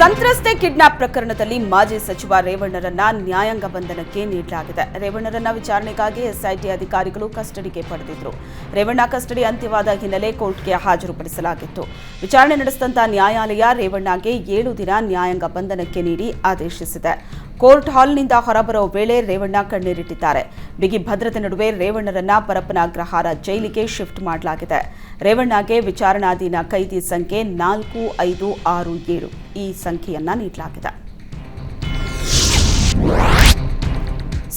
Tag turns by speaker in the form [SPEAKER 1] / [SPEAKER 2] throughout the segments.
[SPEAKER 1] ಸಂತ್ರಸ್ತೆ ಕಿಡ್ನಾಪ್ ಪ್ರಕರಣದಲ್ಲಿ ಮಾಜಿ ಸಚಿವ ರೇವಣ್ಣರನ್ನ ನ್ಯಾಯಾಂಗ ಬಂಧನಕ್ಕೆ ನೀಡಲಾಗಿದೆ. ರೇವಣ್ಣರನ್ನ ವಿಚಾರಣೆಗಾಗಿ ಎಸ್ಐಟಿ ಅಧಿಕಾರಿಗಳು ಕಸ್ಟಡಿಗೆ ಪಡೆದಿದ್ರು. ರೇವಣ್ಣ ಕಸ್ಟಡಿ ಅಂತ್ಯವಾದ ಹಿನ್ನೆಲೆ ಕೋರ್ಟ್ಗೆ ಹಾಜರುಪಡಿಸಲಾಗಿತ್ತು. ವಿಚಾರಣೆ ನಡೆಸಿದಂತ ನ್ಯಾಯಾಲಯ ರೇವಣ್ಣಗೆ ಏಳು ದಿನ ನ್ಯಾಯಾಂಗ ಬಂಧನಕ್ಕೆ ನೀಡಿ ಆದೇಶಿಸಿದೆ. ಕೋರ್ಟ್ ಹಾಲ್ನಿಂದ ಹೊರಬರುವ ವೇಳೆ ರೇವಣ್ಣ ಕಣ್ಣೀರಿಟ್ಟಿದ್ದಾರೆ. ಬಿಗಿ ಭದ್ರತೆ ನಡುವೆ ರೇವಣ್ಣರನ್ನ ಪರಪ್ಪನ ಅಗ್ರಹಾರ ಜೈಲಿಗೆ ಶಿಫ್ಟ್ ಮಾಡಲಾಗಿದೆ. ರೇವಣ್ಣಗೆ ವಿಚಾರಣಾಧೀನ ಕೈದಿ ಸಂಖ್ಯೆ ನಾಲ್ಕು, ಐದು, ಆರು, ಏಳು ಈ ಸಂಖ್ಯೆಯನ್ನ ನೀಡಲಾಗಿದೆ.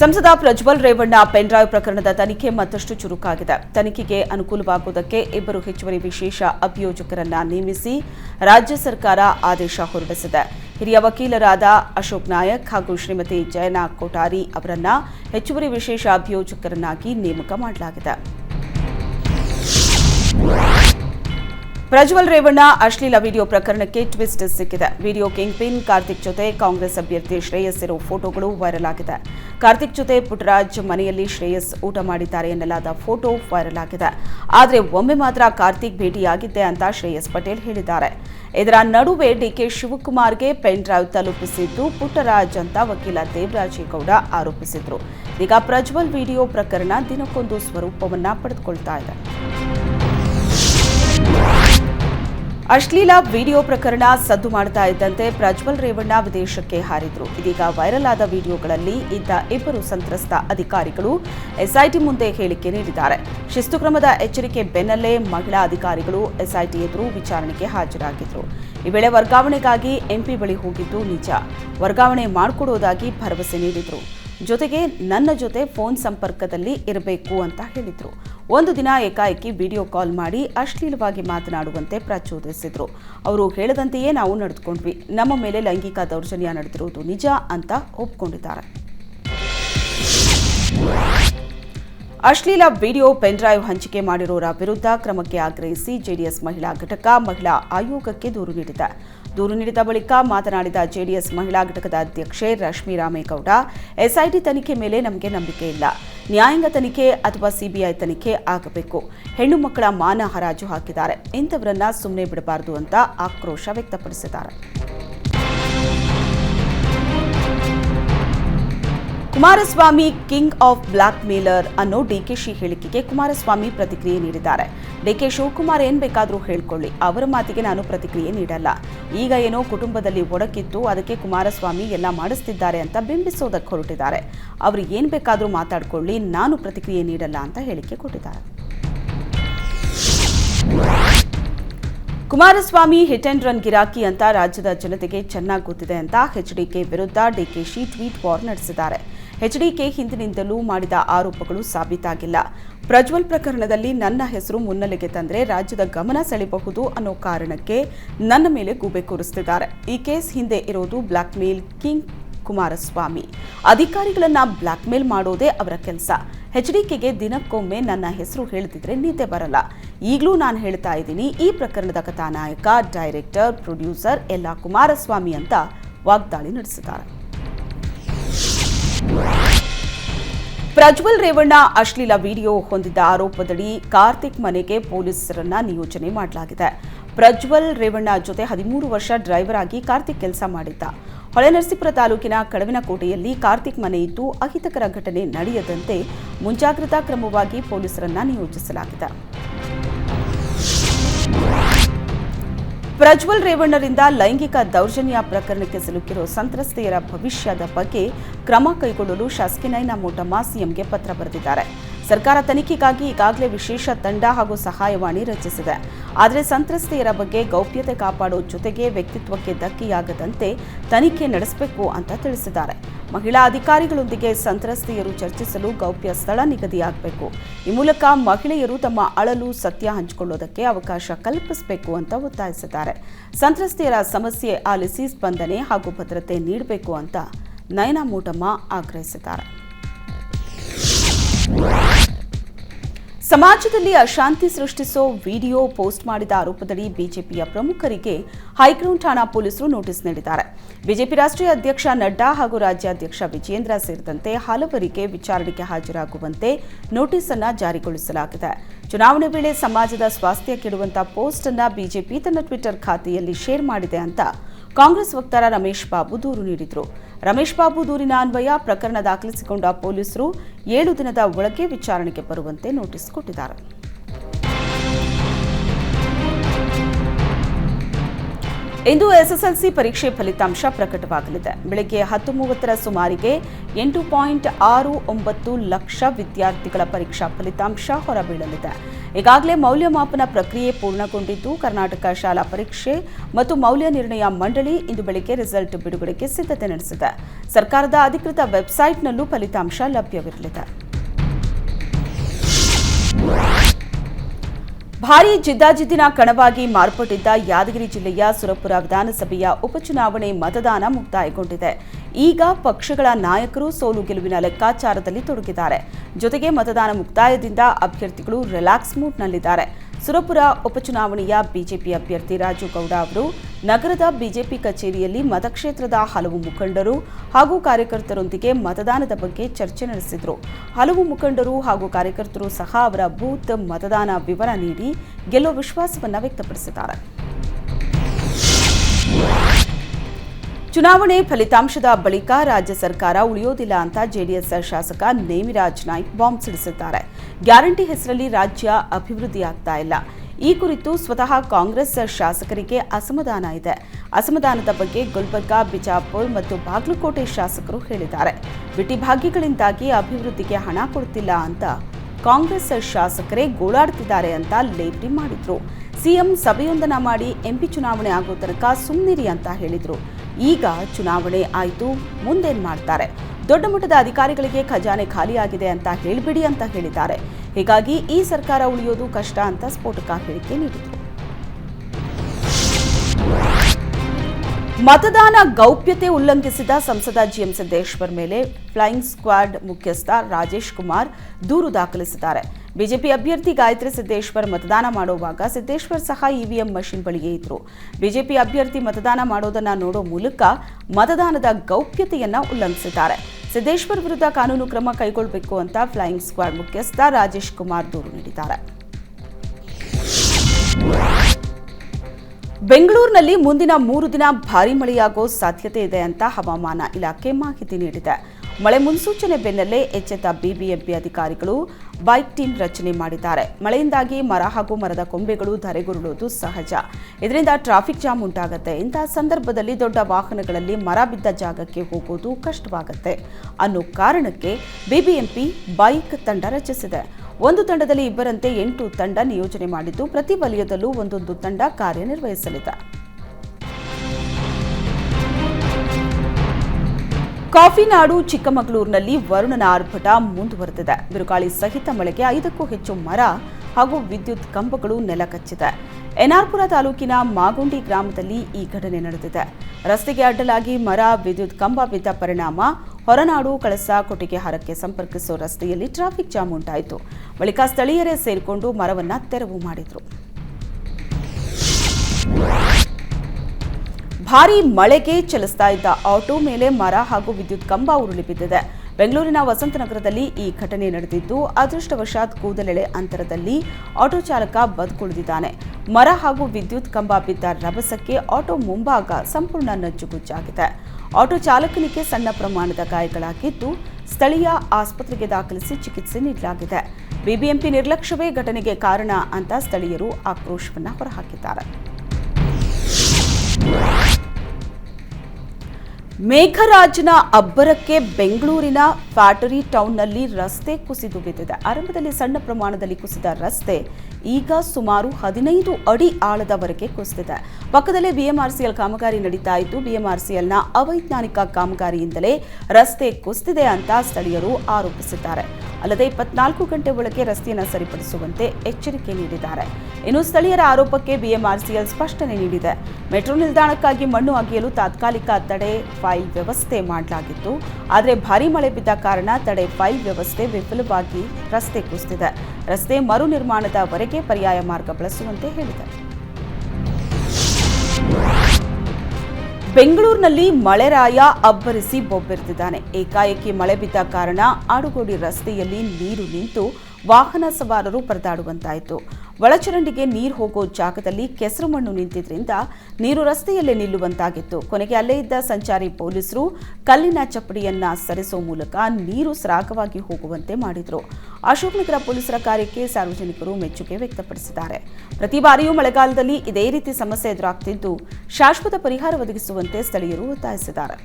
[SPEAKER 1] ಸಂಸದ ಪ್ರಜ್ವಲ್ ರೇವಣ್ಣ ಪೆನ್ಡ್ರೈವ್ ಪ್ರಕರಣದ ತನಿಖೆ ಮತ್ತಷ್ಟು ಚುರುಕಾಗಿದೆ. ತನಿಖೆಗೆ ಅನುಕೂಲವಾಗುವುದಕ್ಕೆ ಇಬ್ಬರು ಹೆಚ್ಚುವರಿ ವಿಶೇಷ ಅಭಿಯೋಜಕರನ್ನ ನೇಮಿಸಿ ರಾಜ್ಯ ಸರ್ಕಾರ ಆದೇಶ ಹೊರಡಿಸಿದೆ. ಹಿರಿಯ ವಕೀಲರಾದ ಅಶೋಕ್ ನಾಯಕ್ ಹಾಗೂ ಶ್ರೀಮತಿ ಜಯನಾ ಕೋಟಾರಿ ಅವರನ್ನ ಹೆಚ್ಚುವರಿ ವಿಶೇಷ ಅಭಿಯೋಜಕರನ್ನಾಗಿ ನೇಮಕ ಮಾಡಲಾಗಿದೆ. ಪ್ರಜ್ವಲ್ ರೇವಣ್ಣ ಅಶ್ಲೀಲ ವಿಡಿಯೋ ಪ್ರಕರಣಕ್ಕೆ ಟ್ವಿಸ್ಟ್ ಸಿಕ್ಕಿದೆ. ವಿಡಿಯೋ ಕಿಂಗ್ ಪಿನ್ ಕಾರ್ತಿಕ್ ಜೊತೆ ಕಾಂಗ್ರೆಸ್ ಅಭ್ಯರ್ಥಿ ಶ್ರೇಯಸ್ ಇರೋ ಫೋಟೋಗಳು ವೈರಲ್ ಆಗಿದೆ. ಕಾರ್ತಿಕ್ ಜೊತೆ ಪುಟ್ಟರಾಜ್ ಮನೆಯಲ್ಲಿ ಶ್ರೇಯಸ್ ಊಟ ಮಾಡಿದ್ದಾರೆ ಎನ್ನಲಾದ ಫೋಟೋ ವೈರಲ್ ಆಗಿದೆ. ಆದರೆ ಒಮ್ಮೆ ಮಾತ್ರ ಕಾರ್ತಿಕ್ ಭೇಟಿಯಾಗಿದ್ದೆ ಅಂತ ಶ್ರೇಯಸ್ ಪಟೇಲ್ ಹೇಳಿದ್ದಾರೆ. ಇದರ ನಡುವೆ ಡಿಕೆ ಶಿವಕುಮಾರ್ಗೆ ಪೆನ್ ಡ್ರೈವ್ ತಲುಪಿಸಿದ್ದು ಪುಟ್ಟರಾಜ್ ಅಂತ ವಕೀಲ ದೇವರಾಜೇಗೌಡ ಆರೋಪಿಸಿದ್ರು. ಈಗ ಪ್ರಜ್ವಲ್ ವಿಡಿಯೋ ಪ್ರಕರಣ ದಿನಕ್ಕೊಂದು ಸ್ವರೂಪವನ್ನ ಪಡೆದುಕೊಳ್ತಾ ಇದೆ. ಅಶ್ಲೀಲ ವಿಡಿಯೋ ಪ್ರಕರಣ ಸದ್ದು ಮಾಡ್ತಾ ಇದ್ದಂತೆ ಪ್ರಜ್ವಲ್ ರೇವಣ್ಣ ವಿದೇಶಕ್ಕೆ ಹಾರಿದ್ರು. ಇದೀಗ ವೈರಲ್ ಆದ ವಿಡಿಯೋಗಳಲ್ಲಿ ಇದ್ದ ಇಬ್ಬರು ಸಂತ್ರಸ್ತ ಅಧಿಕಾರಿಗಳು ಎಸ್ಐಟಿ ಮುಂದೆ ಹೇಳಿಕೆ ನೀಡಿದ್ದಾರೆ. ಶಿಸ್ತು ಕ್ರಮದ ಎಚ್ಚರಿಕೆ ಬೆನ್ನಲ್ಲೇ ಮಹಿಳಾ ಅಧಿಕಾರಿಗಳು ಎಸ್ಐಟಿ ಎದುರು ವಿಚಾರಣೆಗೆ ಹಾಜರಾಗಿದ್ರು. ಈ ವೇಳೆ ವರ್ಗಾವಣೆಗಾಗಿ ಎಂಪಿ ಬಳಿ ಹೋಗಿದ್ದು ನಿಜ. ವರ್ಗಾವಣೆ ಮಾಡಿಕೊಡುವುದಾಗಿ ಭರವಸೆ ನೀಡಿದ್ರು. ಜೊತೆಗೆ ನನ್ನ ಜೊತೆ ಫೋನ್ ಸಂಪರ್ಕದಲ್ಲಿ ಇರಬೇಕು ಅಂತ ಹೇಳಿದರು. ಒಂದು ದಿನ ಏಕಾಏಕಿ ವಿಡಿಯೋ ಕಾಲ್ ಮಾಡಿ ಅಶ್ಲೀಲವಾಗಿ ಮಾತನಾಡುವಂತೆ ಪ್ರಚೋದಿಸಿದರು. ಅವರು ಹೇಳದಂತೆಯೇ ನಾವು ನಡೆದುಕೊಂಡ್ವಿ. ನಮ್ಮ ಮೇಲೆ ಲೈಂಗಿಕ ದೌರ್ಜನ್ಯ ನಡೆದಿರುವುದು ನಿಜ ಅಂತ ಒಪ್ಕೊಂಡಿದ್ದಾರೆ. ಅಶ್ಲೀಲ ವಿಡಿಯೋ ಪೆನ್ಡ್ರೈವ್ ಹಂಚಿಕೆ ಮಾಡಿರೋರ ವಿರುದ್ಧ ಕ್ರಮಕ್ಕೆ ಆಗ್ರಹಿಸಿ ಜೆಡಿಎಸ್ ಮಹಿಳಾ ಘಟಕ ಮಹಿಳಾ ಆಯೋಗಕ್ಕೆ ದೂರು ನೀಡಿದೆ. ದೂರು ನೀಡಿದ ಬಳಿಕ ಮಾತನಾಡಿದ ಜೆಡಿಎಸ್ ಮಹಿಳಾ ಘಟಕದ ಅಧ್ಯಕ್ಷೆ ರಶ್ಮಿ ರಾಮೇಗೌಡ, ಎಸ್ಐಟಿ ತನಿಖೆ ಮೇಲೆ ನಮಗೆ ನಂಬಿಕೆ ಇಲ್ಲ. ನ್ಯಾಯಾಂಗ ತನಿಖೆ ಅಥವಾ ಸಿಬಿಐ ತನಿಖೆ ಆಗಬೇಕು. ಹೆಣ್ಣು ಮಕ್ಕಳ ಮಾನ ಹರಾಜು ಹಾಕಿದ್ದಾರೆ. ಇಂಥವರನ್ನ ಸುಮ್ಮನೆ ಬಿಡಬಾರದು ಅಂತ ಆಕ್ರೋಶ ವ್ಯಕ್ತಪಡಿಸಿದ್ದಾರೆ. Kumaraswamy king of blackmailer ಅನ್ನೋ ಡಿಕೆಶಿ ಹೇಳಿಕೆಗೆ ಕುಮಾರಸ್ವಾಮಿ ಪ್ರತಿಕ್ರಿಯೆ ನೀಡಿದ್ದಾರೆ. ಡಿಕೆ ಶಿವಕುಮಾರ್ ಏನ್ ಬೇಕಾದರೂ ಹೇಳ್ಕೊಳ್ಳಿ. ಅವರ ಮಾತಿಗೆ ನಾನು ಪ್ರತಿಕ್ರಿಯೆ ನೀಡಲ್ಲ. ಈಗ ಏನೋ ಕುಟುಂಬದಲ್ಲಿ ಒಡಕಿತ್ತು, ಅದಕ್ಕೆ ಕುಮಾರಸ್ವಾಮಿ ಎಲ್ಲ ಮಾಡಿಸ್ತಿದ್ದಾರೆ ಅಂತ ಬಿಂಬಿಸೋದಕ್ಕೆ ಹೊರಟಿದ್ದಾರೆ. ಅವರು ಏನ್ ಬೇಕಾದರೂ ಮಾತಾಡ್ಕೊಳ್ಳಿ, ನಾನು ಪ್ರತಿಕ್ರಿಯೆ ನೀಡಲ್ಲ ಅಂತ ಹೇಳಿಕೆ ಕೊಟ್ಟಿದ್ದಾರೆ. ಕುಮಾರಸ್ವಾಮಿ ಹಿಟ್ ಅಂಡ್ ರನ್ ಗಿರಾಕಿ ಅಂತ ರಾಜ್ಯದ ಜನತೆಗೆ ಚೆನ್ನಾಗಿ ಗೊತ್ತಿದೆ ಅಂತ ಎಚ್ಡಿಕೆ ವಿರುದ್ಧ ಡಿಕೆಶಿ ಟ್ವೀಟ್ ವಾರ್ ನಡೆಸಿದ್ದಾರೆ. ಎಚ್ಡಿಕೆ ಹಿಂದಿನಿಂದಲೂ ಮಾಡಿದ ಆರೋಪಗಳು ಸಾಬೀತಾಗಿಲ್ಲ. ಪ್ರಜ್ವಲ್ ಪ್ರಕರಣದಲ್ಲಿ ನನ್ನ ಹೆಸರು ಮುನ್ನೆಲೆಗೆ ತಂದರೆ ರಾಜ್ಯದ ಗಮನ ಸೆಳೆಯಬಹುದು ಅನ್ನೋ ಕಾರಣಕ್ಕೆ ನನ್ನ ಮೇಲೆ ಗೂಬೆ ಕೂರಿಸ್ತಿದ್ದಾರೆ. ಈ ಕೇಸ್ ಹಿಂದೆ ಇರೋದು ಬ್ಲಾಕ್ ಮೇಲ್ ಕಿಂಗ್ ಕುಮಾರಸ್ವಾಮಿ. ಅಧಿಕಾರಿಗಳನ್ನ ಬ್ಲಾಕ್ ಮೇಲ್ ಮಾಡೋದೇ ಅವರ ಕೆಲಸ. ಎಚ್ಡಿಕೆಗೆ ದಿನಕ್ಕೊಮ್ಮೆ ನನ್ನ ಹೆಸರು ಹೇಳ್ತಿದ್ರೆ ನಿದ್ದೆ ಬರಲ್ಲ. ಈಗಲೂ ನಾನು ಹೇಳ್ತಾ ಇದ್ದೀನಿ, ಈ ಪ್ರಕರಣದ ಕಥಾನಾಯಕ, ಡೈರೆಕ್ಟರ್, ಪ್ರೊಡ್ಯೂಸರ್ ಎಲ್ಲ ಕುಮಾರಸ್ವಾಮಿ ಅಂತ ವಾಗ್ದಾಳಿ ನಡೆಸಿದ್ದಾರೆ. ಪ್ರಜ್ವಲ್ ರೇವಣ್ಣ ಅಶ್ಲೀಲ ವಿಡಿಯೋ ಹೊಂದಿದ್ದ ಆರೋಪದಡಿ ಕಾರ್ತಿಕ್ ಮನೆಗೆ ಪೊಲೀಸರನ್ನ ನಿಯೋಜನೆ ಮಾಡಲಾಗಿದೆ. ಪ್ರಜ್ವಲ್ ರೇವಣ್ಣ ಜೊತೆ ಹದಿಮೂರು ವರ್ಷ ಡ್ರೈವರ್ ಆಗಿ ಕಾರ್ತಿಕ್ ಕೆಲಸ ಮಾಡಿದ್ದ. ಹೊಳೆನರಸೀಪುರ ತಾಲೂಕಿನ ಕಡವಿನಕೋಟೆಯಲ್ಲಿ ಕಾರ್ತಿಕ್ ಮನೆ ಇದ್ದು ಅಹಿತಕರ ಘಟನೆ ನಡೆಯದಂತೆ ಮುಂಜಾಗ್ರತಾ ಕ್ರಮವಾಗಿ ಪೊಲೀಸರನ್ನ ನಿಯೋಜಿಸಲಾಗಿದೆ. ಪ್ರಜ್ವಲ್ ರೇವಣ್ಣರಿಂದ ಲೈಂಗಿಕ ದೌರ್ಜನ್ಯ ಪ್ರಕರಣಕ್ಕೆ ಸಿಲುಕಿರೋ ಸಂತ್ರಸ್ತೆಯರ ಭವಿಷ್ಯದ ಬಗ್ಗೆ ಕ್ರಮ ಕೈಗೊಳ್ಳಲು ಶಾಸಕಿ ನೈನಾ ಮೋಟಮ್ಮ ಸಿಎಂಗೆ ಪತ್ರ ಬರೆದಿದ್ದಾರೆ. ಸರ್ಕಾರ ತನಿಖೆಗಾಗಿ ಈಗಾಗಲೇ ವಿಶೇಷ ತಂಡ ಹಾಗೂ ಸಹಾಯವಾಣಿ ರಚಿಸಿದೆ. ಆದರೆ ಸಂತ್ರಸ್ತೆಯರ ಬಗ್ಗೆ ಗೌಪ್ಯತೆ ಕಾಪಾಡೋ ಜೊತೆಗೆ ವ್ಯಕ್ತಿತ್ವಕ್ಕೆ ಧಕ್ಕೆಯಾಗದಂತೆ ತನಿಖೆ ನಡೆಸಬೇಕು ಅಂತ ತಿಳಿಸಿದ್ದಾರೆ. ಮಹಿಳಾ ಅಧಿಕಾರಿಗಳೊಂದಿಗೆ ಸಂತ್ರಸ್ತೆಯರು ಚರ್ಚಿಸಲು ಗೌಪ್ಯ ಸ್ಥಳ ನಿಗದಿಯಾಗಬೇಕು. ಈ ಮೂಲಕ ಮಹಿಳೆಯರು ತಮ್ಮ ಅಳಲು ಸತ್ಯ ಹಂಚಿಕೊಳ್ಳೋದಕ್ಕೆ ಅವಕಾಶ ಕಲ್ಪಿಸಬೇಕು ಅಂತ ಒತ್ತಾಯಿಸಿದ್ದಾರೆ. ಸಂತ್ರಸ್ತೆಯರ ಸಮಸ್ಯೆ ಆಲಿಸಿ ಸ್ಪಂದನೆ ಹಾಗೂ ಭದ್ರತೆ ನೀಡಬೇಕು ಅಂತ ನಯನಾ ಮೂಟಮ್ಮ ಆಗ್ರಹಿಸಿದ್ದಾರೆ. ಸಮಾಜದಲ್ಲಿ ಅಶಾಂತಿ ಸೃಷ್ಟಿಸೋ ವಿಡಿಯೋ ಪೋಸ್ಟ್ ಮಾಡಿದ ಆರೋಪದಡಿ ಬಿಜೆಪಿಯ ಪ್ರಮುಖರಿಗೆ ಹೈಗ್ರೌಂಡ್ ಠಾಣಾ ಪೊಲೀಸರು ನೋಟಿಸ್ ನೀಡಿದ್ದಾರೆ. ಬಿಜೆಪಿ ರಾಷ್ಟ್ರೀಯ ಅಧ್ಯಕ್ಷ ನಡ್ಡಾ ಹಾಗೂ ರಾಜ್ಯಾಧ್ಯಕ್ಷ ವಿಜೇಂದ್ರ ಸೇರಿದಂತೆ ಹಲವರಿಗೆ ವಿಚಾರಣೆಗೆ ಹಾಜರಾಗುವಂತೆ ನೋಟಿಸ್ ಅನ್ನು ಜಾರಿಗೊಳಿಸಲಾಗಿದೆ. ಚುನಾವಣೆ ವೇಳೆ ಸಮಾಜದ ಸ್ವಾಸ್ಥ್ಯ ಕೆಡುವಂತಹ ಪೋಸ್ಟ್ ಅನ್ನು ಬಿಜೆಪಿ ತನ್ನ ಟ್ವಿಟರ್ ಖಾತೆಯಲ್ಲಿ ಶೇರ್ ಮಾಡಿದೆ ಅಂತ ಕಾಂಗ್ರೆಸ್ ವಕ್ತಾರ ರಮೇಶ್ ಬಾಬು ದೂರು ನೀಡಿದರು. ರಮೇಶ್ ಬಾಬು ದೂರಿನ ಅನ್ವಯ ಪ್ರಕರಣ ದಾಖಲಿಸಿಕೊಂಡ ಪೊಲೀಸರು ಏಳು ದಿನದ ಒಳಗೆ ವಿಚಾರಣೆಗೆ ಬರುವಂತೆ ನೋಟಿಸ್ ಕೊಟ್ಟಿದ್ದಾರೆ. ಇಂದು ಎಸ್ಎಸ್ಎಲ್ಸಿ ಪರೀಕ್ಷೆ ಫಲಿತಾಂಶ ಪ್ರಕಟವಾಗಲಿದೆ. ಬೆಳಗ್ಗೆ ಹತ್ತು ಮೂವತ್ತರ ಸುಮಾರಿಗೆ ಎಂಟು ಪಾಯಿಂಟ್ ಆರು ಒಂಬತ್ತು ಲಕ್ಷ ವಿದ್ಯಾರ್ಥಿಗಳ ಪರೀಕ್ಷಾ ಫಲಿತಾಂಶ ಹೊರಬೀಳಲಿದೆ. ಈಗಾಗಲೇ ಮೌಲ್ಯಮಾಪನ ಪ್ರಕ್ರಿಯೆ ಪೂರ್ಣಗೊಂಡಿದ್ದು, ಕರ್ನಾಟಕ ಶಾಲಾ ಪರೀಕ್ಷೆ ಮತ್ತು ಮೌಲ್ಯ ನಿರ್ಣಯ ಮಂಡಳಿ ಇಂದು ಬೆಳಗ್ಗೆ ರಿಸಲ್ಟ್ ಬಿಡುಗಡೆಗೆ ಸಿದ್ಧತೆ ನಡೆಸಿದೆ. ಸರ್ಕಾರದ ಅಧಿಕೃತ ವೆಬ್ಸೈಟ್ನಲ್ಲೂ ಫಲಿತಾಂಶ ಲಭ್ಯವಿರಲಿದೆ. ಭಾರೀ ಜಿದ್ದಾಜಿದ್ದಿನ ಕಣವಾಗಿ ಮಾರ್ಪಟ್ಟಿದ್ದ ಯಾದಗಿರಿ ಜಿಲ್ಲೆಯ ಸುರಪುರ ವಿಧಾನಸಭೆಯ ಉಪಚುನಾವಣೆ ಮತದಾನ ಮುಕ್ತಾಯಗೊಂಡಿದೆ. ಈಗ ಪಕ್ಷಗಳ ನಾಯಕರು ಸೋಲು ಗೆಲುವಿನ ಲೆಕ್ಕಾಚಾರದಲ್ಲಿ ತೊಡಗಿದ್ದಾರೆ. ಜೊತೆಗೆ ಮತದಾನ ಮುಕ್ತಾಯದಿಂದ ಅಭ್ಯರ್ಥಿಗಳು ರಿಲ್ಯಾಕ್ಸ್ ಮೂಡ್ನಲ್ಲಿದ್ದಾರೆ. ಸುರಪುರ ಉಪಚುನಾವಣೆಯ ಬಿಜೆಪಿ ಅಭ್ಯರ್ಥಿ ರಾಜು ಗೌಡ ಅವರು ನಗರದ ಬಿಜೆಪಿ ಕಚೇರಿಯಲ್ಲಿ ಮತಕ್ಷೇತ್ರದ ಹಲವು ಮುಖಂಡರು ಹಾಗೂ ಕಾರ್ಯಕರ್ತರೊಂದಿಗೆ ಮತದಾನದ ಬಗ್ಗೆ ಚರ್ಚೆ ನಡೆಸಿದರು. ಹಲವು ಮುಖಂಡರು ಹಾಗೂ ಕಾರ್ಯಕರ್ತರು ಸಹ ಅವರ ಬೂತ್ ಮತದಾನ ವಿವರ ನೀಡಿ ಗೆಲ್ಲುವ ವಿಶ್ವಾಸವನ್ನು ವ್ಯಕ್ತಪಡಿಸಿದ್ದಾರೆ. ಚುನಾವಣೆ ಫಲಿತಾಂಶದ ಬಳಿಕ ರಾಜ್ಯ ಸರ್ಕಾರ ಉಳಿಯೋದಿಲ್ಲ ಅಂತ ಜೆಡಿಎಸ್ ಶಾಸಕ ನೇಮಿರಾಜ್ ನಾಯ್ಕ್ ಬಾಂಬ್ ಸಿಡಿಸಿದ್ದಾರೆ. ಗ್ಯಾರಂಟಿ ಹೆಸರಲ್ಲಿ ರಾಜ್ಯ ಅಭಿವೃದ್ಧಿಯಾಗ್ತಾ ಇಲ್ಲ. ಈ ಕುರಿತು ಸ್ವತಃ ಕಾಂಗ್ರೆಸ್ ಶಾಸಕರಿಗೆ ಅಸಮಾಧಾನ ಇದೆ. ಅಸಮಾಧಾನದ ಬಗ್ಗೆ ಗುಲ್ಬರ್ಗಾ, ಬಿಜಾಪುರ್ ಮತ್ತು ಬಾಗಲಕೋಟೆ ಶಾಸಕರು ಹೇಳಿದ್ದಾರೆ. ಬಿಟಿ ಭಾಗ್ಯಗಳಿಂದಾಗಿ ಅಭಿವೃದ್ಧಿಗೆ ಹಣ ಕೊಡ್ತಿಲ್ಲ ಅಂತ ಕಾಂಗ್ರೆಸ್ ಶಾಸಕರೇ ಗೋಳಾಡ್ತಿದ್ದಾರೆ ಅಂತ ಲೇಪಿ ಮಾಡಿದ್ರು. ಸಿಎಂ ಸಭೆಯೊಂದನ ಮಾಡಿ ಎಂಪಿ ಚುನಾವಣೆ ಆಗೋ ತನಕ ಸುಮ್ಮನಿರಿ ಅಂತ ಹೇಳಿದ್ರು. ಈಗ ಚುನಾವಣೆ ಆಯಿತು, ಮುಂದೇನು ಮಾಡ್ತಾರೆ? ದೊಡ್ಡ ಮಟ್ಟದ ಅಧಿಕಾರಿಗಳಿಗೆ ಖಜಾನೆ ಖಾಲಿಯಾಗಿದೆ ಅಂತ ಹೇಳಿಬಿಡಿ ಅಂತ ಹೇಳಿದ್ದಾರೆ. ಹೀಗಾಗಿ ಈ ಸರ್ಕಾರ ಉಳಿಯೋದು ಕಷ್ಟ ಅಂತ ಸ್ಫೋಟಕ ಹೇಳಿಕೆ ನೀಡಿದರು ಮತದಾನ ಗೌಪ್ಯತೆ ಉಲ್ಲಂಘಿಸಿದ ಸಂಸದ ಜಿಎಂ ಸಿದ್ದೇಶ್ವರ್ ಮೇಲೆ ಫ್ಲೈಯಿಂಗ್ ಸ್ಕ್ವಾಡ್ ಮುಖ್ಯಸ್ಥ ರಾಜೇಶ್ ಕುಮಾರ್ ದೂರು ದಾಖಲಿಸಿದ್ದಾರೆ. ಬಿಜೆಪಿ ಅಭ್ಯರ್ಥಿ ಗಾಯತ್ರಿ ಸಿದ್ದೇಶ್ವರ್ ಮತದಾನ ಮಾಡುವಾಗ ಸಿದ್ದೇಶ್ವರ್ ಸಹ ಇವಿಎಂ ಮಷಿನ್ ಬಳಿಯೇ ಇದ್ರು. ಬಿಜೆಪಿ ಅಭ್ಯರ್ಥಿ ಮತದಾನ ಮಾಡೋದನ್ನ ನೋಡೋ ಮೂಲಕ ಮತದಾನದ ಗೌಪ್ಯತೆಯನ್ನ ಉಲ್ಲಂಘಿಸಿದ್ದಾರೆ. ಸಿದ್ದೇಶ್ವರ್ ವಿರುದ್ಧ ಕಾನೂನು ಕ್ರಮ ಕೈಗೊಳ್ಳಬೇಕು ಅಂತ ಫ್ಲೈಯಿಂಗ್ ಸ್ಕ್ವಾಡ್ ಮುಖ್ಯಸ್ಥ ರಾಜೇಶ್ ಕುಮಾರ್ ದೂರು ನೀಡಿದ್ದಾರೆ. ಬೆಂಗಳೂರಿನಲ್ಲಿ ಮುಂದಿನ ಮೂರು ದಿನ ಭಾರೀ ಮಳೆಯಾಗೋ ಸಾಧ್ಯತೆ ಇದೆ ಅಂತ ಹವಾಮಾನ ಇಲಾಖೆ ಮಾಹಿತಿ ನೀಡಿದೆ. ಮಳೆ ಮುನ್ಸೂಚನೆ ಬೆನ್ನಲ್ಲೇ ಎಚ್ಚೆತ್ತ ಬಿಬಿಎಂಪಿ ಅಧಿಕಾರಿಗಳು ಬೈಕ್ ಟೀಮ್ ರಚನೆ ಮಾಡಿದ್ದಾರೆ. ಮಳೆಯಿಂದಾಗಿ ಮರ ಹಾಗೂ ಮರದ ಕೊಂಬೆಗಳು ಧರೆಗುರುಳುವುದು ಸಹಜ. ಇದರಿಂದ ಟ್ರಾಫಿಕ್ ಜಾಮ್ ಉಂಟಾಗುತ್ತೆ. ಇಂತಹ ಸಂದರ್ಭದಲ್ಲಿ ದೊಡ್ಡ ವಾಹನಗಳಲ್ಲಿ ಮರ ಬಿದ್ದ ಜಾಗಕ್ಕೆ ಹೋಗೋದು ಕಷ್ಟವಾಗುತ್ತೆ. ಅನ್ನೋ ಕಾರಣಕ್ಕೆ ಬಿಬಿಎಂಪಿ ಬೈಕ್ ತಂಡ ರಚಿಸಿದೆ. ಒಂದು ತಂಡದಲ್ಲಿ ಇಬ್ಬರಂತೆ ಎಂಟು ತಂಡ ನಿಯೋಜನೆ ಮಾಡಿದ್ದು, ಪ್ರತಿ ವಲಯದಲ್ಲೂ ಒಂದೊಂದು ತಂಡ ಕಾರ್ಯನಿರ್ವಹಿಸಲಿದೆ. ಕಾಫಿ ನಾಡು ಚಿಕ್ಕಮಗಳೂರಿನಲ್ಲಿ ವರುಣನ ಆರ್ಭಟ ಮುಂದುವರೆದಿದೆ. ಬಿರುಗಾಳಿ ಸಹಿತ ಮಳೆಗೆ ಐದಕ್ಕೂ ಹೆಚ್ಚು ಮರ ಹಾಗೂ ವಿದ್ಯುತ್ ಕಂಬಗಳು ನೆಲಕಚ್ಚಿದೆ. ಎನ್ಆರ್ಪುರ ತಾಲೂಕಿನ ಮಾಗುಂಡಿ ಗ್ರಾಮದಲ್ಲಿ ಈ ಘಟನೆ ನಡೆದಿದೆ. ರಸ್ತೆಗೆ ಅಡ್ಡಲಾಗಿ ಮರ, ವಿದ್ಯುತ್ ಕಂಬ ಬಿದ್ದ ಪರಿಣಾಮ ಹೊರನಾಡು ಕಳಸ ಕೊಟ್ಟಿಗೆಹಾರಕ್ಕೆ ಸಂಪರ್ಕಿಸುವ ರಸ್ತೆಯಲ್ಲಿ ಟ್ರಾಫಿಕ್ ಜಾಮ್ ಉಂಟಾಯಿತು. ಬಳಿಕ ಸ್ಥಳೀಯರೇ ಸೇರಿಕೊಂಡು ಮರವನ್ನು ತೆರವು ಮಾಡಿದರು. ಭಾರೀ ಮಳೆಗೆ ಚಲಿಸ್ತಾ ಇದ್ದ ಆಟೋ ಮೇಲೆ ಮರ ಹಾಗೂ ವಿದ್ಯುತ್ ಕಂಬ ಉರುಳಿ ಬಿದ್ದಿದೆ. ಬೆಂಗಳೂರಿನ ವಸಂತನಗರದಲ್ಲಿ ಈ ಘಟನೆ ನಡೆದಿದ್ದು, ಅದೃಷ್ಟವಶಾತ್ ಕೂದಲೆಳೆ ಅಂತರದಲ್ಲಿ ಆಟೋ ಚಾಲಕ ಬದುಕುಳಿದಿದ್ದಾನೆ. ಮರ ಹಾಗೂ ವಿದ್ಯುತ್ ಕಂಬ ಬಿದ್ದ ರಭಸಕ್ಕೆ ಆಟೋ ಮುಂಭಾಗ ಸಂಪೂರ್ಣ ನಜ್ಜುಗುಜ್ಜಾಗಿದೆ. ಆಟೋ ಚಾಲಕನಿಗೆ ಸಣ್ಣ ಪ್ರಮಾಣದ ಗಾಯಗಳಾಗಿದ್ದು, ಸ್ಥಳೀಯ ಆಸ್ಪತ್ರೆಗೆ ದಾಖಲಿಸಿ ಚಿಕಿತ್ಸೆ ನೀಡಲಾಗಿದೆ. ಬಿಬಿಎಂಪಿ ನಿರ್ಲಕ್ಷ್ಯವೇ ಘಟನೆಗೆ ಕಾರಣ ಅಂತ ಸ್ಥಳೀಯರು ಆಕ್ರೋಶವನ್ನು ಹೊರಹಾಕಿದ್ದಾರೆ. ಮೇಘರಾಜ್ನ ಅಬ್ಬರಕ್ಕೆ ಬೆಂಗಳೂರಿನ ಫ್ಯಾಟರಿ ಟೌನ್ನಲ್ಲಿ ರಸ್ತೆ ಕುಸಿದು ಬಿದ್ದಿದೆ. ಆರಂಭದಲ್ಲಿ ಸಣ್ಣ ಪ್ರಮಾಣದಲ್ಲಿ ಕುಸಿದ ರಸ್ತೆ ಈಗ ಸುಮಾರು ಹದಿನೈದು ಅಡಿ ಆಳದವರೆಗೆ ಕುಸಿದಿದೆ. ಪಕ್ಕದಲ್ಲೇ ಬಿಎಂಆರ್ಸಿಎಲ್ ಕಾಮಗಾರಿ ನಡೀತಾ ಇದ್ದು, ಬಿಎಂಆರ್ಸಿಎಲ್ನ ಅವೈಜ್ಞಾನಿಕ ಕಾಮಗಾರಿಯಿಂದಲೇ ರಸ್ತೆ ಕುಸಿದಿದೆ ಅಂತ ಸ್ಥಳೀಯರು ಆರೋಪಿಸಿದ್ದಾರೆ. ಅಲ್ಲದೆ ಇಪ್ಪತ್ನಾಲ್ಕು ಗಂಟೆ ಒಳಗೆ ರಸ್ತೆಯನ್ನು ಸರಿಪಡಿಸುವಂತೆ ಎಚ್ಚರಿಕೆ ನೀಡಿದ್ದಾರೆ. ಇನ್ನು ಸ್ಥಳೀಯರ ಆರೋಪಕ್ಕೆ ಬಿಎಂಆರ್ಸಿಎಲ್ ಸ್ಪಷ್ಟನೆ ನೀಡಿದೆ. ಮೆಟ್ರೋ ನಿಲ್ದಾಣಕ್ಕಾಗಿ ಮಣ್ಣು ಅಗೆಯಲು ತಾತ್ಕಾಲಿಕ ತಡೆ ಫೈಲ್ ವ್ಯವಸ್ಥೆ ಮಾಡಲಾಗಿತ್ತು. ಆದರೆ ಭಾರೀ ಮಳೆ ಬಿದ್ದ ಕಾರಣ ತಡೆ ಫೈಲ್ ವ್ಯವಸ್ಥೆ ವಿಫಲವಾಗಿ ರಸ್ತೆ ಕುಸಿದಿದೆ. ರಸ್ತೆ ಮರು ನಿರ್ಮಾಣದವರೆಗೆ ಪರ್ಯಾಯ ಮಾರ್ಗ ಬಳಸುವಂತೆ ಹೇಳಿದೆ ಬೆಂಗಳೂರಿನಲ್ಲಿ ಮಳೆರಾಯ ಅಬ್ಬರಿಸಿ ಬೊಬ್ಬೆರೆದಿದ್ದಾನೆ ಏಕಾಏಕಿ ಮಳೆ ಬಿದ್ದ ಕಾರಣ ಆಡುಗೋಡಿ ರಸ್ತೆಯಲ್ಲಿ ನೀರು ನಿಂತು ವಾಹನ ಸವಾರರು ಪರದಾಡುವಂತಾಯಿತು. ಒಳಚರಂಡಿಗೆ ನೀರು ಹೋಗೋ ಜಾಗದಲ್ಲಿ ಕೆಸರು ಮಣ್ಣು ನಿಂತಿದ್ರಿಂದ ನೀರು ರಸ್ತೆಯಲ್ಲೇ ನಿಲ್ಲುವಂತಾಗಿತ್ತು. ಕೊನೆಗೆ ಅಲ್ಲೇ ಇದ್ದ ಸಂಚಾರಿ ಪೊಲೀಸರು ಕಲ್ಲಿನ ಚಪ್ಪಡಿಯನ್ನ ಸರಿಸೋ ಮೂಲಕ ನೀರು ಸರಾಗವಾಗಿ ಹೋಗುವಂತೆ ಮಾಡಿದರು. ಅಶೋಕನಗರ ಪೊಲೀಸರ ಕಾರ್ಯಕ್ಕೆ ಸಾರ್ವಜನಿಕರು ಮೆಚ್ಚುಗೆ ವ್ಯಕ್ತಪಡಿಸಿದ್ದಾರೆ. ಪ್ರತಿ ಬಾರಿಯೂ ಮಳೆಗಾಲದಲ್ಲಿ ಇದೇ ರೀತಿ ಸಮಸ್ಯೆ ಎದುರಾಗ್ತಿದ್ದು ಶಾಶ್ವತ ಪರಿಹಾರ ಒದಗಿಸುವಂತೆ ಸ್ಥಳೀಯರು ಒತ್ತಾಯಿಸಿದ್ದಾರೆ.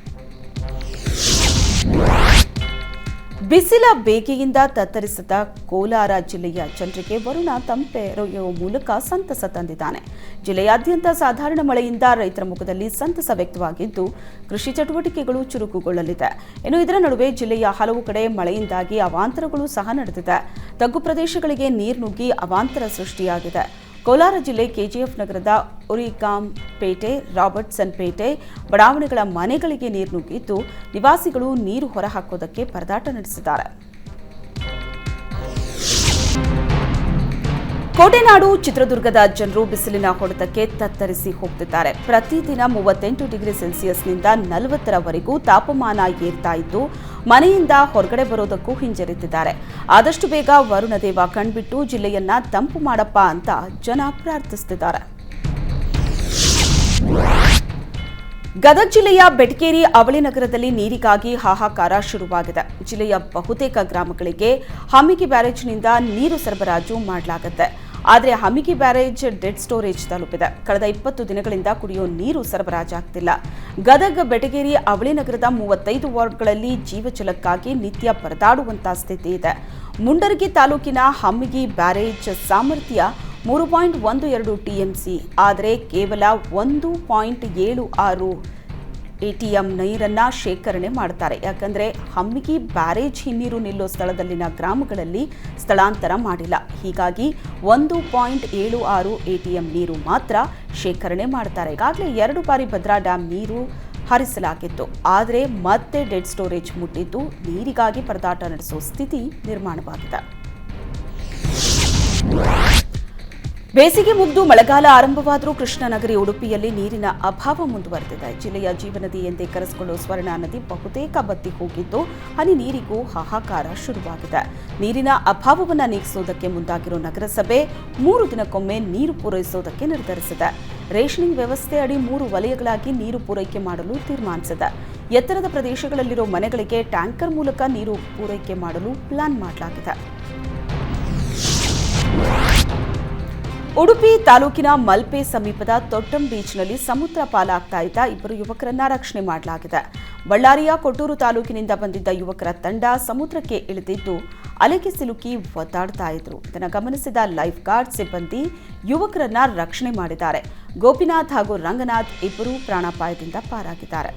[SPEAKER 1] ಬಿಸಿಲ ಬೇಗೆಯಿಂದ ತತ್ತರಿಸಿದ ಕೋಲಾರ ಜಿಲ್ಲೆಯ ಜನರಿಗೆ ವರುಣ ತಂಪೆರೆಯುವ ಮೂಲಕ ಸಂತಸ ತಂದಿದ್ದಾನೆ. ಜಿಲ್ಲೆಯಾದ್ಯಂತ ಸಾಧಾರಣ ಮಳೆಯಿಂದ ರೈತರ ಮುಖದಲ್ಲಿ ಸಂತಸ ವ್ಯಕ್ತವಾಗಿದ್ದು, ಕೃಷಿ ಚಟುವಟಿಕೆಗಳು ಚುರುಕುಗೊಳ್ಳಲಿದೆ. ಇನ್ನು ಇದರ ನಡುವೆ ಜಿಲ್ಲೆಯ ಹಲವು ಕಡೆ ಮಳೆಯಿಂದಾಗಿ ಅವಾಂತರಗಳು ಸಹ ನಡೆದಿದೆ. ತಗ್ಗು ಪ್ರದೇಶಗಳಿಗೆ ನೀರು ನುಗ್ಗಿ ಅವಾಂತರ ಸೃಷ್ಟಿಯಾಗಿದೆ. ಕೋಲಾರ ಜಿಲ್ಲೆ ಕೆಜಿಎಫ್ ನಗರದ ಉರಿಗಾಂ ಪೇಟೆ ರಾಬರ್ಟ್ಸನ್ ಪೇಟೆ ಬಡಾವಣೆಗಳ ಮನೆಗಳಿಗೆ ನೀರು ನುಗ್ಗಿದ್ದು ನಿವಾಸಿಗಳು ನೀರು ಹೊರಹಾಕೋದಕ್ಕೆ ಪರದಾಟ ನಡೆಸಿದ್ದಾರೆ. ಕೋಟೆನಾಡು ಚಿತ್ರದುರ್ಗದ ಜನರು ಬಿಸಿಲಿನ ಹೊಡೆತಕ್ಕೆ ತತ್ತರಿಸಿ ಹೋಗ್ತಿದ್ದಾರೆ. ಪ್ರತಿದಿನ ಮೂವತ್ತೆಂಟು ಡಿಗ್ರಿ ಸೆಲ್ಸಿಯಸ್ನಿಂದ ನಲವತ್ತರವರೆಗೂ ತಾಪಮಾನ ಏರ್ತಾ ಇದ್ದು ಮನೆಯಿಂದ ಹೊರಗಡೆ ಬರೋದಕ್ಕೂ ಹಿಂಜರಿತಿದ್ದಾರೆ. ಆದಷ್ಟು ಬೇಗ ವರುಣದೇವ ಕಣ್ಬಿಟ್ಟು ಜಿಲ್ಲೆಯನ್ನ ತಂಪು ಮಾಡಪ್ಪ ಅಂತ ಜನ ಪ್ರಾರ್ಥಿಸುತ್ತಿದ್ದಾರೆ ಗದಗ ಜಿಲ್ಲೆಯ ಬೆಟಕೇರಿ ಅವಳಿ ನಗರದಲ್ಲಿ ನೀರಿಗಾಗಿ ಹಾಹಾಕಾರ ಶುರುವಾಗಿದೆ. ಜಿಲ್ಲೆಯ ಬಹುತೇಕ ಗ್ರಾಮಗಳಿಗೆ ಹಮಿಗಿ ಬ್ಯಾರೇಜ್ನಿಂದ ನೀರು ಸರಬರಾಜು ಮಾಡಲಾಗುತ್ತೆ. ಆದರೆ ಹಮಿಗಿ ಬ್ಯಾರೇಜ್ ಡೆಡ್ ಸ್ಟೋರೇಜ್ ತಲುಪಿದೆ. ಕಳೆದ ಇಪ್ಪತ್ತು ದಿನಗಳಿಂದ ಕುಡಿಯೋ ನೀರು ಸರಬರಾಜಾಗ್ತಿಲ್ಲ ಗದಗ, ಬೆಟಗೇರಿ, ಅವಳಿ ನಗರದ ಮೂವತ್ತೈದು ವಾರ್ಡ್ಗಳಲ್ಲಿ ಜೀವಜಲಕ್ಕಾಗಿ ನಿತ್ಯ ಪರದಾಡುವಂತಹ ಸ್ಥಿತಿ ಇದೆ. ಮುಂಡರಗಿ ತಾಲೂಕಿನ ಹಮ್ಮಿಗಿ ಬ್ಯಾರೇಜ್ ಸಾಮರ್ಥ್ಯ ಮೂರು ಪಾಯಿಂಟ್ ಒಂದು ಎರಡು ಟಿಎಂಸಿ ಆದರೆ ಕೇವಲ ಒಂದು ಪಾಯಿಂಟ್ ಏಳು ಆರು ಎಟಿಎಂ ನೀರನ್ನು ಶೇಖರಣೆ ಮಾಡ್ತಾರೆ. ಯಾಕಂದರೆ ಹಮ್ಮಿಗಿ ಬ್ಯಾರೇಜ್ ಹಿನ್ನೀರು ನಿಲ್ಲೋ ಸ್ಥಳದಲ್ಲಿನ ಗ್ರಾಮಗಳಲ್ಲಿ ಸ್ಥಳಾಂತರ ಮಾಡಿಲ್ಲ. ಹೀಗಾಗಿ ಒಂದು ಪಾಯಿಂಟ್ ಏಳು ಆರು ಎ ಟಿ ಎಂ ನೀರು ಮಾತ್ರ ಶೇಖರಣೆ ಮಾಡ್ತಾರೆ. ಈಗಾಗಲೇ ಎರಡು ಬಾರಿ ಭದ್ರಾ ಡ್ಯಾಮ್ ನೀರು ಹರಿಸಲಾಗಿತ್ತು. ಆದರೆ ಮತ್ತೆ ಡೆಡ್ ಸ್ಟೋರೇಜ್ ಮುಟ್ಟಿದ್ದು ನೀರಿಗಾಗಿ ಪರದಾಟ ನಡೆಸೋ ಸ್ಥಿತಿ ನಿರ್ಮಾಣವಾಗಿದೆ. ಬೇಸಿಗೆ ಮುಗಿದು ಮಳೆಗಾಲ ಆರಂಭವಾದರೂ ಕೃಷ್ಣನಗರಿ, ಉಡುಪಿಯಲ್ಲಿ ನೀರಿನ ಅಭಾವ ಮುಂದುವರೆದಿದೆ. ಜಿಲ್ಲೆಯ ಜೀವನದಿ ಎಂದೇ ಕರೆಸಿಕೊಳ್ಳುವ ಸ್ವರ್ಣ ನದಿ ಬಹುತೇಕ ಬತ್ತಿ ಹೋಗಿದ್ದು, ಹನಿ ನೀರಿಗೂ ಹಾಹಾಕಾರ ಶುರುವಾಗಿದೆ. ನೀರಿನ ಅಭಾವವನ್ನು ನೀಗಿಸುವುದಕ್ಕೆ ಮುಂದಾಗಿರೋ ನಗರಸಭೆ ಮೂರು ದಿನಕ್ಕೊಮ್ಮೆ ನೀರು ಪೂರೈಸುವುದಕ್ಕೆ ನಿರ್ಧರಿಸಿದೆ. ರೇಷನಿಂಗ್ ವ್ಯವಸ್ಥೆ ಅಡಿ ಮೂರು ವಲಯಗಳಾಗಿ ನೀರು ಪೂರೈಕೆ ಮಾಡಲು ತೀರ್ಮಾನಿಸಿದೆ. ಎತ್ತರದ ಪ್ರದೇಶಗಳಲ್ಲಿರೋ ಮನೆಗಳಿಗೆ ಟ್ಯಾಂಕರ್ ಮೂಲಕ ನೀರು ಪೂರೈಕೆ ಮಾಡಲು ಪ್ಲಾನ್ ಮಾಡಲಾಗಿದೆ. ಉಡುಪಿ ತಾಲೂಕಿನ ಮಲ್ಪೆ ಸಮೀಪದ ತೊಟ್ಟಂ ಬೀಚ್ನಲ್ಲಿ ಸಮುದ್ರ ಪಾಲಾಗ್ತಾ ಇದ್ದ ಇಬ್ಬರು ಯುವಕರನ್ನ ರಕ್ಷಣೆ ಮಾಡಲಾಗಿದೆ. ಬಳ್ಳಾರಿಯ ಕೊಟ್ಟೂರು ತಾಲೂಕಿನಿಂದ ಬಂದಿದ್ದ ಯುವಕರ ತಂಡ ಸಮುದ್ರಕ್ಕೆ ಇಳಿದಿದ್ದು, ಅಲೆಗೆ ಸಿಲುಕಿ ಒದ್ದಾಡ್ತಾ ಇದ್ರು. ಇದನ್ನು ಗಮನಿಸಿದ ಲೈಫ್ ಗಾರ್ಡ್ ಸಿಬ್ಬಂದಿ ಯುವಕರನ್ನ ರಕ್ಷಣೆ ಮಾಡಿದ್ದಾರೆ. ಗೋಪಿನಾಥ್ ಹಾಗೂ ರಂಗನಾಥ್ ಇಬ್ಬರು ಪ್ರಾಣಾಪಾಯದಿಂದ ಪಾರಾಗಿದ್ದಾರೆ.